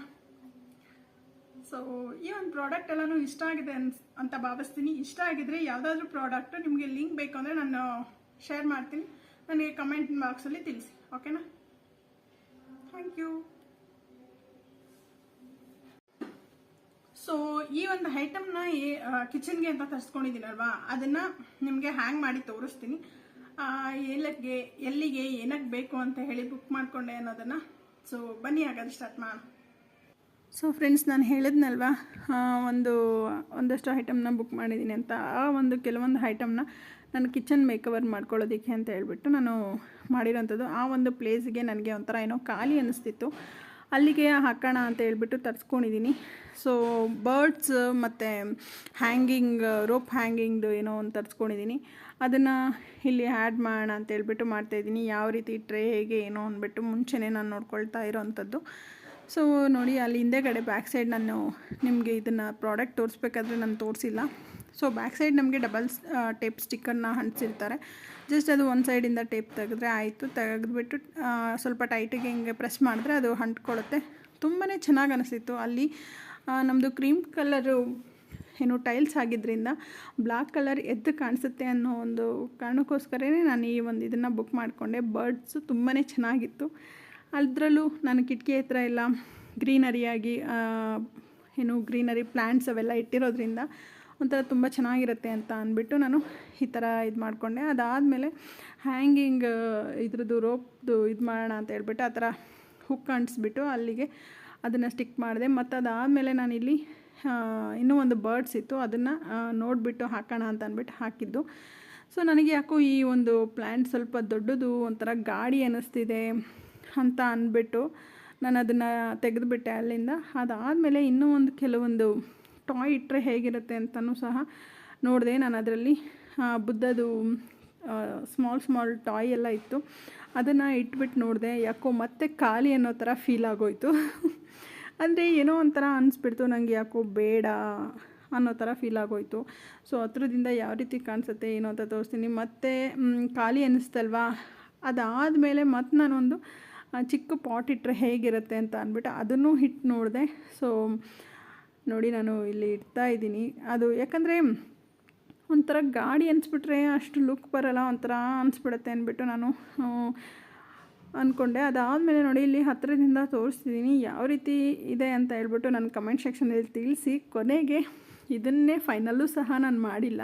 ಸೊ ಈ ಒಂದು ಪ್ರಾಡಕ್ಟ್ ಎಲ್ಲನೂ ಇಷ್ಟ ಆಗಿದೆ ಅಂತ ಭಾವಿಸ್ತೀನಿ. ಇಷ್ಟ ಆಗಿದ್ರೆ ಯಾವುದಾದ್ರೂ ಪ್ರಾಡಕ್ಟ್ ನಿಮಗೆ ಲಿಂಕ್ ಬೇಕು ಅಂದರೆ ನಾನು ಶೇರ್ ಮಾಡ್ತೀನಿ. ನನಗೆ ಕಮೆಂಟ್ ಬಾಕ್ಸಲ್ಲಿ ತಿಳಿಸಿ. ಓಕೆನಾ ಥ್ಯಾಂಕ್ ಯು ಸೊ ಈ ಒಂದು ಐಟಮ್ನ ಕಿಚನ್ಗೆ ಅಂತ ತರಿಸ್ಕೊಂಡಿದ್ದೀನಲ್ವಾ? ಅದನ್ನು ನಿಮಗೆ ಹ್ಯಾಂಗ್ ಮಾಡಿ ತೋರಿಸ್ತೀನಿ. ಎಲ್ಲಕ್ಕೆ ಎಲ್ಲಿಗೆ ಏನಕ್ಕೆ ಬೇಕು ಅಂತ ಹೇಳಿ ಬುಕ್ ಮಾಡಿಕೊಂಡೆ ಅನ್ನೋದನ್ನು. ಸೊ ಬನ್ನಿ ಹಾಗಾದ್ರೆ ಸ್ಟಾರ್ಟ್ ಮಾಡೋಣ. ಸೊ ಫ್ರೆಂಡ್ಸ್ ನಾನು ಹೇಳಿದ್ನಲ್ವ ಒಂದು, ಒಂದಷ್ಟು ಐಟಮ್ನ ಬುಕ್ ಮಾಡಿದ್ದೀನಿ ಅಂತ. ಆ ಒಂದು, ಕೆಲವೊಂದು ಐಟಮ್ನ ನಾನು ಕಿಚನ್ ಮೇಕವರ್ ಮಾಡ್ಕೊಳ್ಳೋದಕ್ಕೆ ಅಂತ ಹೇಳ್ಬಿಟ್ಟು ನಾನು ಮಾಡಿರೋಂಥದ್ದು. ಆ ಒಂದು ಪ್ಲೇಸ್ಗೆ ನನಗೆ ಒಂಥರ ಏನೋ ಖಾಲಿ ಅನ್ನಿಸ್ತಿತ್ತು ಅಲ್ಲಿಗೆ ಹಾಕೋಣ ಅಂತ ಹೇಳ್ಬಿಟ್ಟು ತರಿಸ್ಕೊಂಡಿದ್ದೀನಿ ಸೊ ಬರ್ಡ್ಸ್ ಮತ್ತು ಹ್ಯಾಂಗಿಂಗ್ ರೋಪ್ ಹ್ಯಾಂಗಿಂಗ್ದು ಏನೋ ಒಂದು ತರಿಸ್ಕೊಂಡಿದ್ದೀನಿ ಅದನ್ನು ಇಲ್ಲಿ ಆ್ಯಡ್ ಮಾಡೋಣ ಅಂತ ಹೇಳ್ಬಿಟ್ಟು ಮಾಡ್ತಾಯಿದ್ದೀನಿ ಯಾವ ರೀತಿ ಟ್ರೇ ಹೇಗೆ ಏನೋ ಅಂದ್ಬಿಟ್ಟು ಮುಂಚೆನೇ ನಾನು ನೋಡ್ಕೊಳ್ತಾ ಇರೋವಂಥದ್ದು ಸೊ ನೋಡಿ, ಅಲ್ಲಿ ಹಿಂದೆಗಡೆ ಬ್ಯಾಕ್ ಸೈಡ್ ನಾನು ನಿಮಗೆ ಇದನ್ನು ಪ್ರಾಡಕ್ಟ್ ತೋರಿಸ್ಬೇಕಾದ್ರೆ ನಾನು ತೋರಿಸಿಲ್ಲ. ಸೊ ಬ್ಯಾಕ್ ಸೈಡ್ ನಮಗೆ ಡಬಲ್ ಟೇಪ್ ಸ್ಟಿಕ್ಕರ್ನ ಅಂಟಿಸಿರ್ತಾರೆ ಜಸ್ಟ್ ಅದು ಒಂದು ಸೈಡಿಂದ ಟೇಪ್ ತೆಗೆದ್ರೆ ಆಯಿತು. ತೆಗೆದ್ಬಿಟ್ಟು ಸ್ವಲ್ಪ ಟೈಟಿಗೆ ಹಿಂಗೆ ಪ್ರೆಸ್ ಮಾಡಿದ್ರೆ ಅದು ಅಂಟ್ಕೊಳ್ಳುತ್ತೆ ತುಂಬಾ ಚೆನ್ನಾಗಿ ಅನಿಸಿತ್ತು. ಅಲ್ಲಿ ನಮ್ಮದು ಕ್ರೀಮ್ ಕಲರು ಏನು ಟೈಲ್ಸ್ ಆಗಿದ್ದರಿಂದ ಬ್ಲ್ಯಾಕ್ ಕಲರ್ ಎದ್ದು ಕಾಣಿಸುತ್ತೆ ಅನ್ನೋ ಒಂದು ಕಾರಣಕ್ಕೋಸ್ಕರನೇ ನಾನು ಈ ಒಂದು ಇದನ್ನು ಬುಕ್ ಮಾಡಿಕೊಂಡೆ. ಬರ್ಡ್ಸು ತುಂಬಾ ಚೆನ್ನಾಗಿತ್ತು. ಅದರಲ್ಲೂ ನಾನು ಕಿಟಕಿ ಹತ್ರ ಎಲ್ಲ ಗ್ರೀನರಿಯಾಗಿ ಏನು ಗ್ರೀನರಿ ಪ್ಲ್ಯಾಂಟ್ಸ್ ಅವೆಲ್ಲ ಇಟ್ಟಿರೋದ್ರಿಂದ ಒಂಥರ ತುಂಬ ಚೆನ್ನಾಗಿರುತ್ತೆ ಅಂತ ಅಂದ್ಬಿಟ್ಟು ನಾನು ಈ ಥರ ಇದು ಮಾಡಿಕೊಂಡೆ. ಅದಾದಮೇಲೆ ಹ್ಯಾಂಗಿಂಗ್, ಇದ್ರದ್ದು ರೋಪ್ದು ಇದು ಮಾಡೋಣ ಅಂತ ಹೇಳ್ಬಿಟ್ಟು ಆ ಥರ ಹುಕ್ ಅಂಟಿಸ್ಬಿಟ್ಟು ಅಲ್ಲಿಗೆ ಅದನ್ನು ಸ್ಟಿಕ್ ಮಾಡಿದೆ. ಮತ್ತು ಅದಾದಮೇಲೆ ನಾನಿಲ್ಲಿ ಇನ್ನೂ ಒಂದು ಬರ್ಡ್ಸ್ ಇತ್ತು, ಅದನ್ನು ನೋಡಿಬಿಟ್ಟು ಹಾಕೋಣ ಅಂತ ಅಂದ್ಬಿಟ್ಟು ಹಾಕಿದ್ದು. ಸೊ ನನಗೆ ಯಾಕೋ ಈ ಒಂದು ಪ್ಲ್ಯಾಂಟ್ ಸ್ವಲ್ಪ ದೊಡ್ಡದು, ಒಂಥರ ಗಾಡಿ ಅನ್ನಿಸ್ತಿದೆ. ಅಂತ ಅಂದ್ಬಿಟ್ಟು ನಾನು ಅದನ್ನು ತೆಗೆದುಬಿಟ್ಟೆ ಅಲ್ಲಿಂದ. ಅದಾದಮೇಲೆ ಇನ್ನೂ ಒಂದು ಕೆಲವೊಂದು ಟಾಯ್ ಇಟ್ಟರೆ ಹೇಗಿರುತ್ತೆ ಅಂತಲೂ ಸಹ ನೋಡಿದೆ. ನಾನು ಅದರಲ್ಲಿ ಬುದ್ಧದು ಸ್ಮಾಲ್ ಸ್ಮಾಲ್ ಟಾಯ್ ಎಲ್ಲ ಇತ್ತು. ಅದನ್ನು ಇಟ್ಬಿಟ್ಟು ನೋಡಿದೆ. ಯಾಕೋ ಮತ್ತೆ ಖಾಲಿ ಅನ್ನೋ ಥರ ಫೀಲ್ ಆಗೋಯ್ತು. ಅಂದರೆ ಏನೋ ಒಂಥರ ಅನಿಸ್ಬಿಡ್ತು. ನನಗೆ ಯಾಕೋ ಬೇಡ ಅನ್ನೋ ಥರ ಫೀಲ್ ಆಗೋಯ್ತು. ಸೊ ಹತ್ರದಿಂದ ಯಾವ ರೀತಿ ಕಾಣಿಸುತ್ತೆ, ಏನೋ ಅಂತ ತೋರಿಸ್ತೀನಿ. ಮತ್ತೆ ಖಾಲಿ ಅನ್ನಿಸ್ತಲ್ವಾ ಅದಾದಮೇಲೆ ಮತ್ತೆ ನಾನೊಂದು ಚಿಕ್ಕ ಪಾಟ್ ಇಟ್ಟರೆ ಹೇಗಿರುತ್ತೆ ಅಂತ ಅಂದ್ಬಿಟ್ಟು ಅದನ್ನು ಹಿಟ್ಟು ನೋಡಿದೆ. ಸೊ ನೋಡಿ ನಾನು ಇಲ್ಲಿ ಇಡ್ತಾ ಇದ್ದೀನಿ. ಅದು ಯಾಕಂದರೆ ಒಂಥರ ಗಾಡಿ ಅನಿಸ್ಬಿಟ್ರೆ ಅಷ್ಟು ಲುಕ್ ಬರಲ್ಲ, ಒಂಥರ ಅನಿಸ್ಬಿಡುತ್ತೆ ಅಂದ್ಬಿಟ್ಟು ನಾನು ಅಂದ್ಕೊಂಡೆ ಅದಾದಮೇಲೆ ನೋಡಿ ಇಲ್ಲಿ ಹತ್ತಿರದಿಂದ ತೋರಿಸ್ತಿದ್ದೀನಿ, ಯಾವ ರೀತಿ ಇದೆ ಅಂತ ಹೇಳ್ಬಿಟ್ಟು ನನ್ನ ಕಮೆಂಟ್ ಸೆಕ್ಷನಲ್ಲಿ ತಿಳಿಸಿ. ಕೊನೆಗೆ ಇದನ್ನೇ ಫೈನಲ್ಲೂ ಸಹ ನಾನು ಮಾಡಿಲ್ಲ.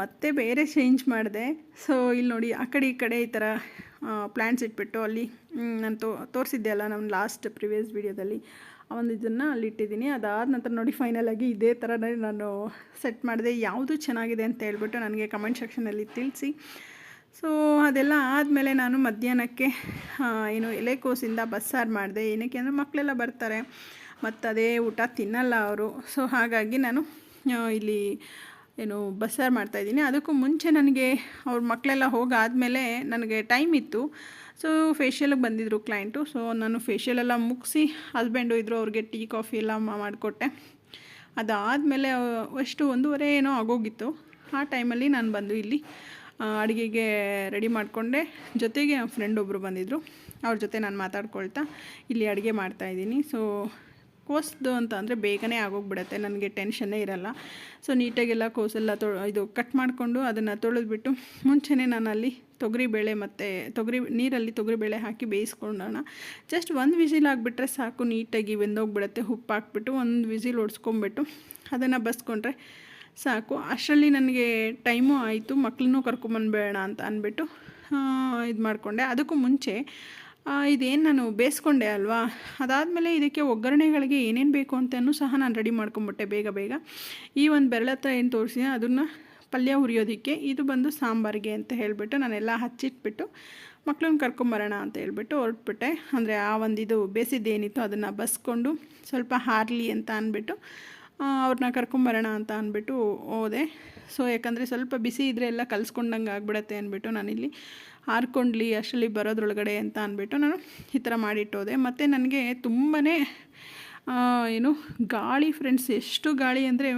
ಮತ್ತೆ ಬೇರೆ ಚೇಂಜ್ ಮಾಡಿದೆ. ಸೊ ಇಲ್ಲಿ ನೋಡಿ, ಆ ಕಡೆ ಈ ಕಡೆ ಈ ಥರ ಪ್ಲ್ಯಾಂಟ್ಸ್ ಇಟ್ಬಿಟ್ಟು ಅಲ್ಲಿ ನಾನು ತೋರಿಸಿದ್ದೆ ಅಲ್ಲ ನಾನು ಲಾಸ್ಟ್ ಪ್ರಿವಿಯಸ್ ವೀಡಿಯೋದಲ್ಲಿ ಆ ಒಂದು ಇದನ್ನು ಅಲ್ಲಿ ಇಟ್ಟಿದ್ದೀನಿ. ಅದಾದ ನಂತರ ನೋಡಿ ಫೈನಲಾಗಿ ಇದೇ ಥರನೇ ನಾನು ಸೆಟ್ ಮಾಡಿದೆ. ಯಾವುದು ಚೆನ್ನಾಗಿದೆ ಅಂತ ಹೇಳ್ಬಿಟ್ಟು ನನಗೆ ಕಮೆಂಟ್ ಸೆಕ್ಷನಲ್ಲಿ ತಿಳಿಸಿ. ಸೊ ಅದೆಲ್ಲ ಆದಮೇಲೆ ನಾನು ಮಧ್ಯಾಹ್ನಕ್ಕೆ ಏನು ಎಲೆಕೋಸಿಂದ ಬಸ್ಸಾರು ಮಾಡಿದೆ. ಏನಕ್ಕೆ ಅಂದರೆ ಮಕ್ಕಳೆಲ್ಲ ಬರ್ತಾರೆ. ಮತ್ತು ಅದೇ ಊಟ ತಿನ್ನಲ್ಲ ಅವರು. ಸೊ ಹಾಗಾಗಿ ನಾನು ಇಲ್ಲಿ, ಏನು, ಬಸ್ಸಾರು ಮಾಡ್ತಾಯಿದ್ದೀನಿ ಅದಕ್ಕೂ ಮುಂಚೆ ನನಗೆ ಅವ್ರ ಮಕ್ಕಳೆಲ್ಲ ಹೋಗಾದಮೇಲೆ ನನಗೆ ಟೈಮ್ ಇತ್ತು. ಸೊ ಫೇಶಿಯಲ್ಗೆ ಬಂದಿದ್ದರು ಕ್ಲೈಂಟು ಸೊ ನಾನು ಫೇಶಿಯಲ್ ಎಲ್ಲ ಮುಗಿಸಿ ಹಸ್ಬೆಂಡು ಇದ್ದರು ಅವ್ರಿಗೆ ಟೀ ಕಾಫಿ ಎಲ್ಲ ಮಾಡಿಕೊಟ್ಟೆ. ಅದಾದಮೇಲೆ, ಅಷ್ಟು ಒಂದೂವರೆ ಏನೋ ಆಗೋಗಿತ್ತು. ಆ ಟೈಮಲ್ಲಿ ನಾನು ಬಂದು ಇಲ್ಲಿ ಅಡುಗೆಗೆ ರೆಡಿ ಮಾಡಿಕೊಂಡೆ. ಜೊತೆಗೆ ಫ್ರೆಂಡ್ ಒಬ್ಬರು ಬಂದಿದ್ದರು ಅವ್ರ ಜೊತೆ ನಾನು ಮಾತಾಡ್ಕೊಳ್ತಾ ಇಲ್ಲಿ ಅಡುಗೆ ಮಾಡ್ತಾಯಿದ್ದೀನಿ ಸೊ ಕೋಸ್ದು ಅಂತ ಅಂದರೆ ಬೇಗನೆ ಆಗೋಗ್ಬಿಡತ್ತೆ, ನನಗೆ ಟೆನ್ಷನ್ನೇ ಇರಲ್ಲ. ಸೊ ನೀಟಾಗೆಲ್ಲ ಕೋಸೆಲ್ಲ ತೊ, ಇದು ಕಟ್ ಮಾಡಿಕೊಂಡು ಅದನ್ನು ತೊಳೆದ್ಬಿಟ್ಟು ಮುಂಚೆನೇ ನಾನು ಅಲ್ಲಿ ತೊಗರಿಬೇಳೆ ಮತ್ತು ತೊಗರಿ ನೀರಲ್ಲಿ ತೊಗರಿಬೇಳೆ ಹಾಕಿ ಬೇಯಿಸ್ಕೊಂಡೋಣ. ಜಸ್ಟ್ ಒಂದು ವಿಸಿಲ್ ಆಗಿಬಿಟ್ರೆ ಸಾಕು, ನೀಟಾಗಿ ಬೆಂದೋಗ್ಬಿಡುತ್ತೆ ಉಪ್ಪು ಹಾಕ್ಬಿಟ್ಟು ಒಂದು ವಿಸಿಲ್ ಹೊಡ್ಸ್ಕೊಂಬಿಟ್ಟು ಅದನ್ನು ಬಸ್ಕೊಂಡ್ರೆ ಸಾಕು. ಅಷ್ಟರಲ್ಲಿ ನನಗೆ ಟೈಮು ಆಯಿತು ಮಕ್ಕಳನ್ನೂ ಕರ್ಕೊಂಬಂದ್ಬೇಡ ಅಂತ ಅಂದ್ಬಿಟ್ಟು ಇದು ಮಾಡಿಕೊಂಡೆ ಅದಕ್ಕೂ ಮುಂಚೆ ಇದೇನು ನಾನು ಬೇಯಿಸ್ಕೊಂಡೆ ಅಲ್ವಾ? ಅದಾದಮೇಲೆ ಇದಕ್ಕೆ ಒಗ್ಗರಣೆಗಳಿಗೆ ಏನೇನು ಬೇಕು ಅಂತಲೂ ಸಹ ನಾನು ರೆಡಿ ಮಾಡ್ಕೊಂಬಿಟ್ಟೆ ಬೇಗ ಬೇಗ. ಈ ಒಂದು ಬೆರಳತ್ತ ಏನು ತೋರಿಸಿದೆ ಅದನ್ನು ಪಲ್ಯ ಹುರಿಯೋದಕ್ಕೆ, ಇದು ಬಂದು ಸಾಂಬಾರಿಗೆ ಅಂತ ಹೇಳಿಬಿಟ್ಟು ನಾನೆಲ್ಲ ಹಚ್ಚಿಟ್ಬಿಟ್ಟು ಮಕ್ಳನ್ನ ಕರ್ಕೊಂಬರೋಣ ಅಂತ ಹೇಳ್ಬಿಟ್ಟು ಹೊರಟ್ಬಿಟ್ಟೆ. ಅಂದರೆ ಆ ಒಂದು ಇದು ಬೇಸಿದ್ದೇನಿತ್ತು ಅದನ್ನು ಬಸ್ಕೊಂಡು ಸ್ವಲ್ಪ ಹಾರಲಿ ಅಂತ ಅಂದ್ಬಿಟ್ಟು ಅವ್ರನ್ನ ಕರ್ಕೊಂಬರೋಣ ಅಂತ ಅಂದ್ಬಿಟ್ಟು ಹೋದೆ. ಸೊ ಯಾಕಂದರೆ ಸ್ವಲ್ಪ ಬಿಸಿ ಇದ್ದರೆ ಎಲ್ಲ ಕಲಿಸ್ಕೊಂಡಂಗೆ ಆಗ್ಬಿಡತ್ತೆ ಅಂದ್ಬಿಟ್ಟು ನಾನಿಲ್ಲಿ ಹಾರ್ಕೊಂಡ್ಲಿ, ಅಷ್ಟರಲ್ಲಿ ಬರೋದ್ರೊಳಗಡೆ ಅಂತ ಅಂದ್ಬಿಟ್ಟು ನಾನು ಈ ಥರ ಮಾಡಿಟ್ಟೋದೆ. ಮತ್ತು ನನಗೆ ತುಂಬಾ ಏನು, ಗಾಳಿ ಫ್ರೆಂಡ್ಸ್ ಎಷ್ಟು ಗಾಳಿ ಅಂದರೆ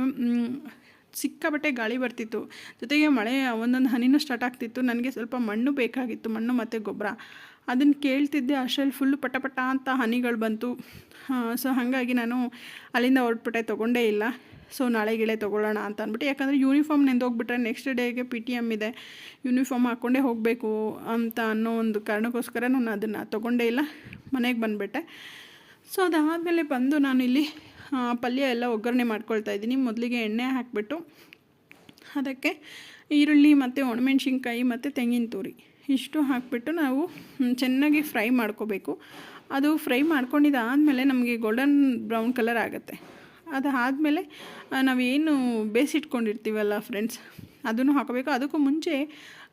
ಸಿಕ್ಕಾಬಟ್ಟೆ ಗಾಳಿ ಬರ್ತಿತ್ತು. ಜೊತೆಗೆ ಮಳೆ ಒಂದೊಂದು ಹನಿನೂ ಸ್ಟಾರ್ಟ್ ಆಗ್ತಿತ್ತು. ನನಗೆ ಸ್ವಲ್ಪ ಮಣ್ಣು ಬೇಕಾಗಿತ್ತು, ಮಣ್ಣು ಮತ್ತು ಗೊಬ್ಬರ. ಅದನ್ನು ಕೇಳ್ತಿದ್ದೆ, ಅಷ್ಟರಲ್ಲಿ ಫುಲ್ಲು ಪಟ ಪಟ ಅಂತ ಹನಿಗಳು ಬಂತು. ಸೊ ಹಾಗಾಗಿ ನಾನು ಅಲ್ಲಿಂದ ಹೊರಟ್ಬಿಟ್ಟೆ, ತೊಗೊಂಡೇ ಇಲ್ಲ. ಸೊ ನಾಳೆ ಗಿಳೆ ತೊಗೊಳ್ಳೋಣ ಅಂತ ಅಂದ್ಬಿಟ್ಟು, ಯಾಕಂದರೆ ಯೂನಿಫಾರ್ಮ್ ನೆಂದೋಗ್ಬಿಟ್ರೆ ನೆಕ್ಸ್ಟ್ ಡೇಗೆ ಪಿ ಟಿ ಎಂ ಇದೆ. ಯೂನಿಫಾರ್ಮ್ ಹಾಕ್ಕೊಂಡೇ ಹೋಗಬೇಕು ಅಂತ ಅನ್ನೋ ಒಂದು ಕಾರಣಕ್ಕೋಸ್ಕರ ನಾನು ಅದನ್ನು ತೊಗೊಂಡೇ ಇಲ್ಲ, ಮನೆಗೆ ಬಂದುಬಿಟ್ಟೆ. ಸೊ ಅದಾದಮೇಲೆ ಬಂದು ನಾನು ಇಲ್ಲಿ ಪಲ್ಯ ಎಲ್ಲ ಒಗ್ಗರಣೆ ಮಾಡ್ಕೊಳ್ತಾ ಇದ್ದೀನಿ. ಮೊದಲಿಗೆ ಎಣ್ಣೆ ಹಾಕಿಬಿಟ್ಟು, ಅದಕ್ಕೆ ಈರುಳ್ಳಿ ಮತ್ತು ಒಣಮೆಣ್ಸಿನ್ಕಾಯಿ ಮತ್ತು ತೆಂಗಿನ ತುರಿ ಇಷ್ಟು ಹಾಕಿಬಿಟ್ಟು ನಾವು ಚೆನ್ನಾಗಿ ಫ್ರೈ ಮಾಡ್ಕೋಬೇಕು. ಅದು ಫ್ರೈ ಮಾಡ್ಕೊಂಡಿದ್ದಾದಮೇಲೆ ನಮಗೆ ಗೋಲ್ಡನ್ ಬ್ರೌನ್ ಕಲರ್ ಆಗುತ್ತೆ. ಅದಾದಮೇಲೆ ನಾವೇನು ಬೇಯಿಸಿಟ್ಕೊಂಡಿರ್ತೀವಲ್ಲ ಫ್ರೆಂಡ್ಸ್ ಅದನ್ನು ಹಾಕಬೇಕು. ಅದಕ್ಕೂ ಮುಂಚೆ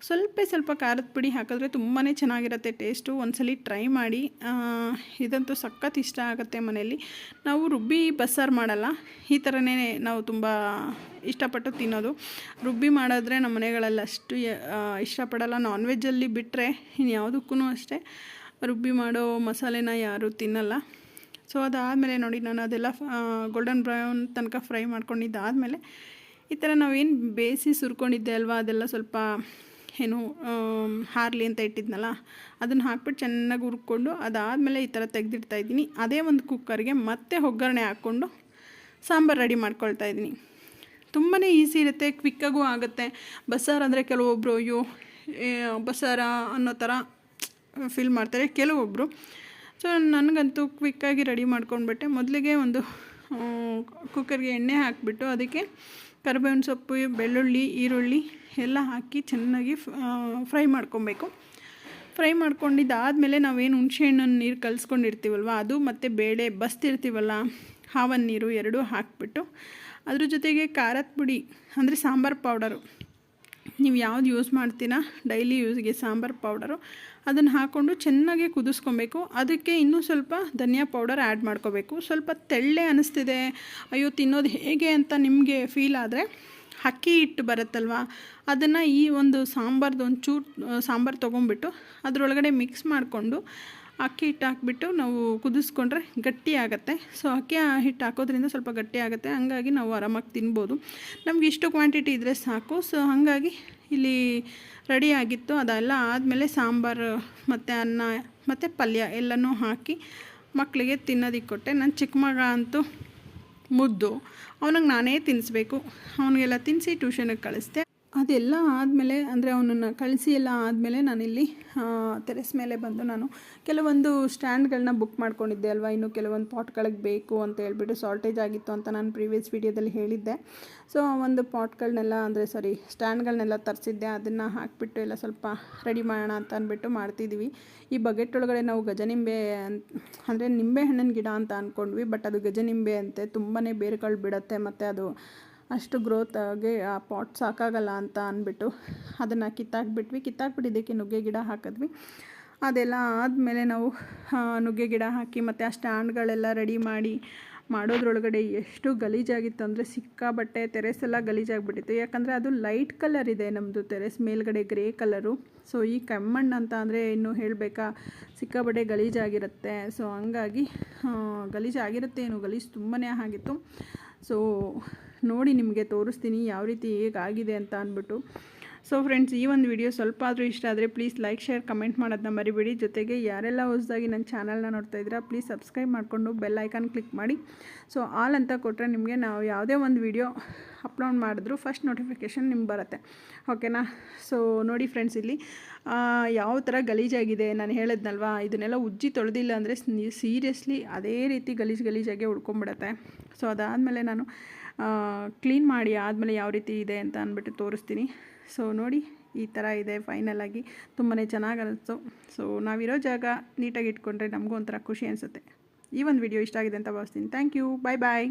ಸ್ವಲ್ಪ ಸ್ವಲ್ಪ ಖಾರದ ಪುಡಿ ಹಾಕಿದ್ರೆ ತುಂಬಾ ಚೆನ್ನಾಗಿರುತ್ತೆ ಟೇಸ್ಟು ಒಂದ್ಸಲಿ ಟ್ರೈ ಮಾಡಿ ಇದಂತೂ ಸಖತ್ ಇಷ್ಟ ಆಗುತ್ತೆ ಮನೆಯಲ್ಲಿ. ನಾವು ರುಬ್ಬಿ ಬಸ್ಸಾರು ಮಾಡಲ್ಲ, ಈ ಥರನೇ ನಾವು ತುಂಬ ಇಷ್ಟಪಟ್ಟು ತಿನ್ನೋದು. ರುಬ್ಬಿ ಮಾಡಿದ್ರೆ ನಮ್ಮ ಮನೆಗಳಲ್ಲಿ ಅಷ್ಟು ಇಷ್ಟಪಡಲ್ಲ. ನಾನ್ ವೆಜ್ಜಲ್ಲಿ ಬಿಟ್ಟರೆ ಇನ್ಯಾವುದಕ್ಕೂ ಅಷ್ಟೇ. ರುಬ್ಬಿ ಮಾಡೋ ಮಸಾಲೆನ ಯಾರೂ ತಿನ್ನಲ್ಲ. ಸೊ ಅದಾದಮೇಲೆ ನೋಡಿ ನಾನು ಅದೆಲ್ಲ ಗೋಲ್ಡನ್ ಬ್ರೌನ್ ತನಕ ಫ್ರೈ ಮಾಡ್ಕೊಂಡಿದ್ದಾದಮೇಲೆ ಈ ಥರ ನಾವೇನು ಬೇಯಿಸಿ ಸುರ್ಕೊಂಡಿದ್ದೆ ಅಲ್ವಾ? ಅದೆಲ್ಲ ಸ್ವಲ್ಪ ಏನು ಹಾರ್ಲಿ ಅಂತ ಇಟ್ಟಿದ್ನಲ್ಲ, ಅದನ್ನು ಹಾಕ್ಬಿಟ್ಟು ಚೆನ್ನಾಗಿ ಹುರ್ಕೊಂಡು ಅದಾದಮೇಲೆ ಈ ಥರ ತೆಗೆದಿಡ್ತಾ ಇದ್ದೀನಿ. ಅದೇ ಒಂದು ಕುಕ್ಕರ್ಗೆ ಮತ್ತೆ ಒಗ್ಗರಣೆ ಹಾಕ್ಕೊಂಡು ಸಾಂಬಾರು ರೆಡಿ ಮಾಡ್ಕೊಳ್ತಾ ಇದ್ದೀನಿ. ತುಂಬಾ ಈಸಿ ಇರುತ್ತೆ ಕ್ವಿಕ್ಕಾಗೂ ಆಗುತ್ತೆ. ಬಸ್ಸಾರು ಅಂದರೆ ಕೆಲವೊಬ್ಬರು ಅಯ್ಯೋ ಬಸ್ಸಾರ ಅನ್ನೋ ಥರ ಫೀಲ್ ಮಾಡ್ತಾರೆ. ಕೆಲವೊಬ್ಬರು ಸೊ ನನಗಂತೂ ಕ್ವಿಕ್ಕಾಗಿ ರೆಡಿ ಮಾಡ್ಕೊಂಡ್ಬಿಟ್ಟೆ. ಮೊದಲಿಗೆ ಒಂದು ಕುಕ್ಕರ್ಗೆ ಎಣ್ಣೆ ಹಾಕಿಬಿಟ್ಟು ಅದಕ್ಕೆ ಕರಿಬೇವಿನ ಸೊಪ್ಪು, ಬೆಳ್ಳುಳ್ಳಿ, ಈರುಳ್ಳಿ ಎಲ್ಲ ಹಾಕಿ ಚೆನ್ನಾಗಿ ಫ್ರೈ ಮಾಡ್ಕೊಬೇಕು. ಫ್ರೈ ಮಾಡ್ಕೊಂಡಿದ್ದಾದಮೇಲೆ ನಾವೇನು ಹುಣಸೆಹಣ್ಣನ್ನು ನೀರು ಕಲಿಸ್ಕೊಂಡಿರ್ತೀವಲ್ವ? ಅದು ಮತ್ತು ಬೇಳೆ ಬಸ್ತಿರ್ತೀವಲ್ಲ ಹಾವನ್ ನೀರು ಎರಡೂ ಹಾಕಿಬಿಟ್ಟು ಅದ್ರ ಜೊತೆಗೆ ಖಾರದ ಪುಡಿ, ಅಂದರೆ ಸಾಂಬಾರು ಪೌಡರು. ನೀವು ಯಾವ್ದು ಯೂಸ್ ಮಾಡ್ತೀರಾ? ಡೈಲಿ ಯೂಸ್ಗೆ ಸಾಂಬಾರು ಪೌಡರು. ಅದನ್ನು ಹಾಕ್ಕೊಂಡು ಚೆನ್ನಾಗಿ ಕುದಿಸ್ಕೊಬೇಕು. ಅದಕ್ಕೆ ಇನ್ನೂ ಸ್ವಲ್ಪ ಧನಿಯಾ ಪೌಡರ್ ಆ್ಯಡ್ ಮಾಡ್ಕೋಬೇಕು. ಸ್ವಲ್ಪ ತೆಳ್ಳೆ ಅನ್ನಿಸ್ತಿದೆ ಅಯ್ಯೋ, ತಿನ್ನೋದು ಹೇಗೆ ಅಂತ ನಿಮಗೆ ಫೀಲ್ ಆದರೆ ಅಕ್ಕಿ ಹಿಟ್ಟು ಬರುತ್ತಲ್ವ? ಅದನ್ನು ಈ ಒಂದು ಸಾಂಬಾರ್ದು ಒಂದು ಚೂರು ಸಾಂಬಾರು ತೊಗೊಂಬಿಟ್ಟು ಅದರೊಳಗಡೆ ಮಿಕ್ಸ್ ಮಾಡಿಕೊಂಡು ಅಕ್ಕಿ ಹಿಟ್ಟು ಹಾಕ್ಬಿಟ್ಟು ನಾವು ಕುದಿಸ್ಕೊಂಡ್ರೆ ಗಟ್ಟಿ ಆಗುತ್ತೆ. ಸೊ ಅಕ್ಕಿ ಹಿಟ್ಟು ಹಾಕೋದ್ರಿಂದ ಸ್ವಲ್ಪ ಗಟ್ಟಿ ಆಗುತ್ತೆ. ಹಂಗಾಗಿ ನಾವು ಆರಾಮಾಗಿ ತಿನ್ಬೋದು. ನಮ್ಗೆ ಇಷ್ಟು ಕ್ವಾಂಟಿಟಿ ಇದ್ದರೆ ಸಾಕು. ಸೊ ಹಾಗಾಗಿ ಇಲ್ಲಿ ರೆಡಿ ಆಗಿತ್ತು. ಅದೆಲ್ಲ ಆದಮೇಲೆ ಸಾಂಬಾರು, ಮತ್ತು ಅನ್ನ, ಮತ್ತು ಪಲ್ಯ ಎಲ್ಲನೂ ಹಾಕಿ ಮಕ್ಕಳಿಗೆ ತಿನ್ನೋದಕ್ಕೆ ಕೊಟ್ಟೆ. ನನ್ನ ಚಿಕ್ಕ ಮಗ ಅಂತೂ ಮುದ್ದು. ಅವನಿಗೆ ನಾನೇ ತಿನ್ನಿಸ್ಬೇಕು ಅವನಿಗೆಲ್ಲ ತಿನ್ನಿಸಿ ಟ್ಯೂಷನಿಗೆ ಕಳಿಸ್ದೆ. ಅದೆಲ್ಲ ಆದಮೇಲೆ, ಅಂದರೆ ಅವನನ್ನು ಕಳಿಸಿ ಎಲ್ಲ ಆದಮೇಲೆ ನಾನಿಲ್ಲಿ ತೆರೆಸ್ ಮೇಲೆ ಬಂದು ನಾನು ಕೆಲವೊಂದು ಸ್ಟ್ಯಾಂಡ್ಗಳನ್ನ ಬುಕ್ ಮಾಡ್ಕೊಂಡಿದ್ದೆ ಅಲ್ವಾ? ಇನ್ನು ಕೆಲವೊಂದು ಪಾಟ್ಗಳಿಗೆ ಬೇಕು ಅಂತ ಹೇಳ್ಬಿಟ್ಟು ಶಾರ್ಟೇಜ್ ಆಗಿತ್ತು ಅಂತ ನಾನು ಪ್ರೀವಿಯಸ್ ವೀಡಿಯೋದಲ್ಲಿ ಹೇಳಿದ್ದೆ. ಸೊ, ಆ ಒಂದು ಪಾಟ್ಗಳನ್ನೆಲ್ಲ ಅಂದರೆ ಸಾರಿ ಸ್ಟ್ಯಾಂಡ್ಗಳನ್ನೆಲ್ಲ ತರಿಸಿದ್ದೆ. ಅದನ್ನು ಹಾಕಿಬಿಟ್ಟು ಎಲ್ಲ ಸ್ವಲ್ಪ ರೆಡಿ ಮಾಡೋಣ ಅಂತ ಅಂದ್ಬಿಟ್ಟು ಮಾಡ್ತಿದ್ದೀವಿ ಈ ಬಗೆಟ್ ಒಳಗಡೆ ನಾವು ಗಜನಿಂಬೆ ಅಂತ ಅಂದರೆ ನಿಂಬೆ ಹಣ್ಣಿನ ಗಿಡ ಅಂತ ಅಂದ್ಕೊಂಡ್ವಿ ಬಟ್ ಅದು ಗಜನಿಂಬೆ ಅಂತೆ ತುಂಬಾ ಬೇರುಗಳು ಬಿಡುತ್ತೆ ಮತ್ತು ಅದು ಅಷ್ಟು ಗ್ರೋತ್ ಆಗಿ, ಆ ಪಾಟ್ ಸಾಕಾಗಲ್ಲ ಅಂತ ಅಂದ್ಬಿಟ್ಟು ಅದನ್ನು ಕಿತ್ತಾಕ್ಬಿಟ್ವಿ. ಕಿತ್ತಾಕ್ಬಿಟ್ಟು ಇದಕ್ಕೆ ನುಗ್ಗೆ ಗಿಡ ಹಾಕಿದ್ವಿ. ಅದೆಲ್ಲ ಆದಮೇಲೆ ನಾವು ನುಗ್ಗೆ ಗಿಡ ಹಾಕಿ ಮತ್ತು ಆ ಸ್ಟ್ಯಾಂಡ್ಗಳೆಲ್ಲ ರೆಡಿ ಮಾಡಿ, ಮಾಡೋದ್ರೊಳಗಡೆ ಎಷ್ಟು ಗಲೀಜಾಗಿತ್ತು ಅಂದರೆ ಸಿಕ್ಕಾಬಟ್ಟೆ ತೆರೆಸ್ ಎಲ್ಲ ಗಲೀಜಾಗಿಬಿಟ್ಟಿತ್ತು. ಯಾಕಂದರೆ ಅದು ಲೈಟ್ ಕಲರ್ ಇದೆ ನಮ್ಮದು ತೆರೆಸ್ ಮೇಲ್ಗಡೆ ಗ್ರೇ ಕಲರು ಸೊ ಈ ಕೆಮ್ಮಣ್ಣು ಅಂತ ಅಂದರೆ ಇನ್ನೂ ಹೇಳಬೇಕಾ, ಸಿಕ್ಕಾಬಟ್ಟೆ ಗಲೀಜಾಗಿರುತ್ತೆ. ಸೊ ಹಂಗಾಗಿ ಗಲೀಜಾಗಿರುತ್ತೆ ಏನು ಗಲೀಜು ತುಂಬಾ ಆಗಿತ್ತು. ಸೊ ನೋಡಿ ನಿಮಗೆ ತೋರಿಸ್ತೀನಿ ಯಾವ ರೀತಿ ಹೇಗಾಗಿದೆ ಅಂತ ಅಂದ್ಬಿಟ್ಟು. ಸೊ ಫ್ರೆಂಡ್ಸ್ ಈ ಒಂದು ವಿಡಿಯೋ ಸ್ವಲ್ಪ ಆದರೂ ಇಷ್ಟ ಆದರೆ ಪ್ಲೀಸ್ ಲೈಕ್ ಶೇರ್ ಕಮೆಂಟ್ ಮಾಡೋದನ್ನ ಮರಿಬೇಡಿ. ಜೊತೆಗೆ ಯಾರೆಲ್ಲ ಹೊಸದಾಗಿ ನನ್ನ ಚಾನಲ್ನ ನೋಡ್ತಾ ಇದ್ದೀರಾ ಪ್ಲೀಸ್ ಸಬ್ಸ್ಕ್ರೈಬ್ ಮಾಡಿಕೊಂಡು ಬೆಲ್ ಐಕಾನ್ ಕ್ಲಿಕ್ ಮಾಡಿ. ಸೊ ಆಲ್ ಅಂತ ಕೊಟ್ಟರೆ ನಿಮಗೆ ನಾವು ಯಾವುದೇ ಒಂದು ವಿಡಿಯೋ ಅಪ್ಲೋಡ್ ಮಾಡಿದ್ರು ಫಸ್ಟ್ ನೋಟಿಫಿಕೇಷನ್ ನಿಮ್ಗೆ ಬರುತ್ತೆ. ಓಕೆನಾ ಸೊ ನೋಡಿ ಫ್ರೆಂಡ್ಸ್ ಇಲ್ಲಿ ಯಾವ ಥರ ಗಲೀಜಾಗಿದೆ ನಾನು ಹೇಳಿದ್ನಲ್ವಾ? ಇದನ್ನೆಲ್ಲ ಉಜ್ಜಿ ತೊಳೆದಿಲ್ಲ ಅಂದರೆ ಸೀರಿಯಸ್ಲಿ ಅದೇ ರೀತಿ ಗಲೀಜು ಗಲೀಜಾಗೆ ಉಳ್ಕೊಂಬಿಡತ್ತೆ ಸೊ ಅದಾದಮೇಲೆ ನಾನು ಕ್ಲೀನ್ ಮಾಡಿ ಆದಮೇಲೆ ಯಾವ ರೀತಿ ಇದೆ ಅಂತ ಅಂದ್ಬಿಟ್ಟು ತೋರಿಸ್ತೀನಿ. ಸೊ ನೋಡಿ, ಈ ಥರ ಇದೆ ಫೈನಲ್ ಆಗಿ. ತುಂಬಾ ಚೆನ್ನಾಗಿ ಅನಿಸ್ತು. ಸೊ ನಾವಿರೋ ಜಾಗ ನೀಟಾಗಿ ಇಟ್ಕೊಂಡ್ರೆ ನಮಗೂ ಒಂಥರ ಖುಷಿ ಅನಿಸುತ್ತೆ. ಈ ಒಂದು ವಿಡಿಯೋ ಇಷ್ಟ ಆಗಿದೆ ಅಂತ ಭಾವಿಸ್ತೀನಿ. Thank you bye bye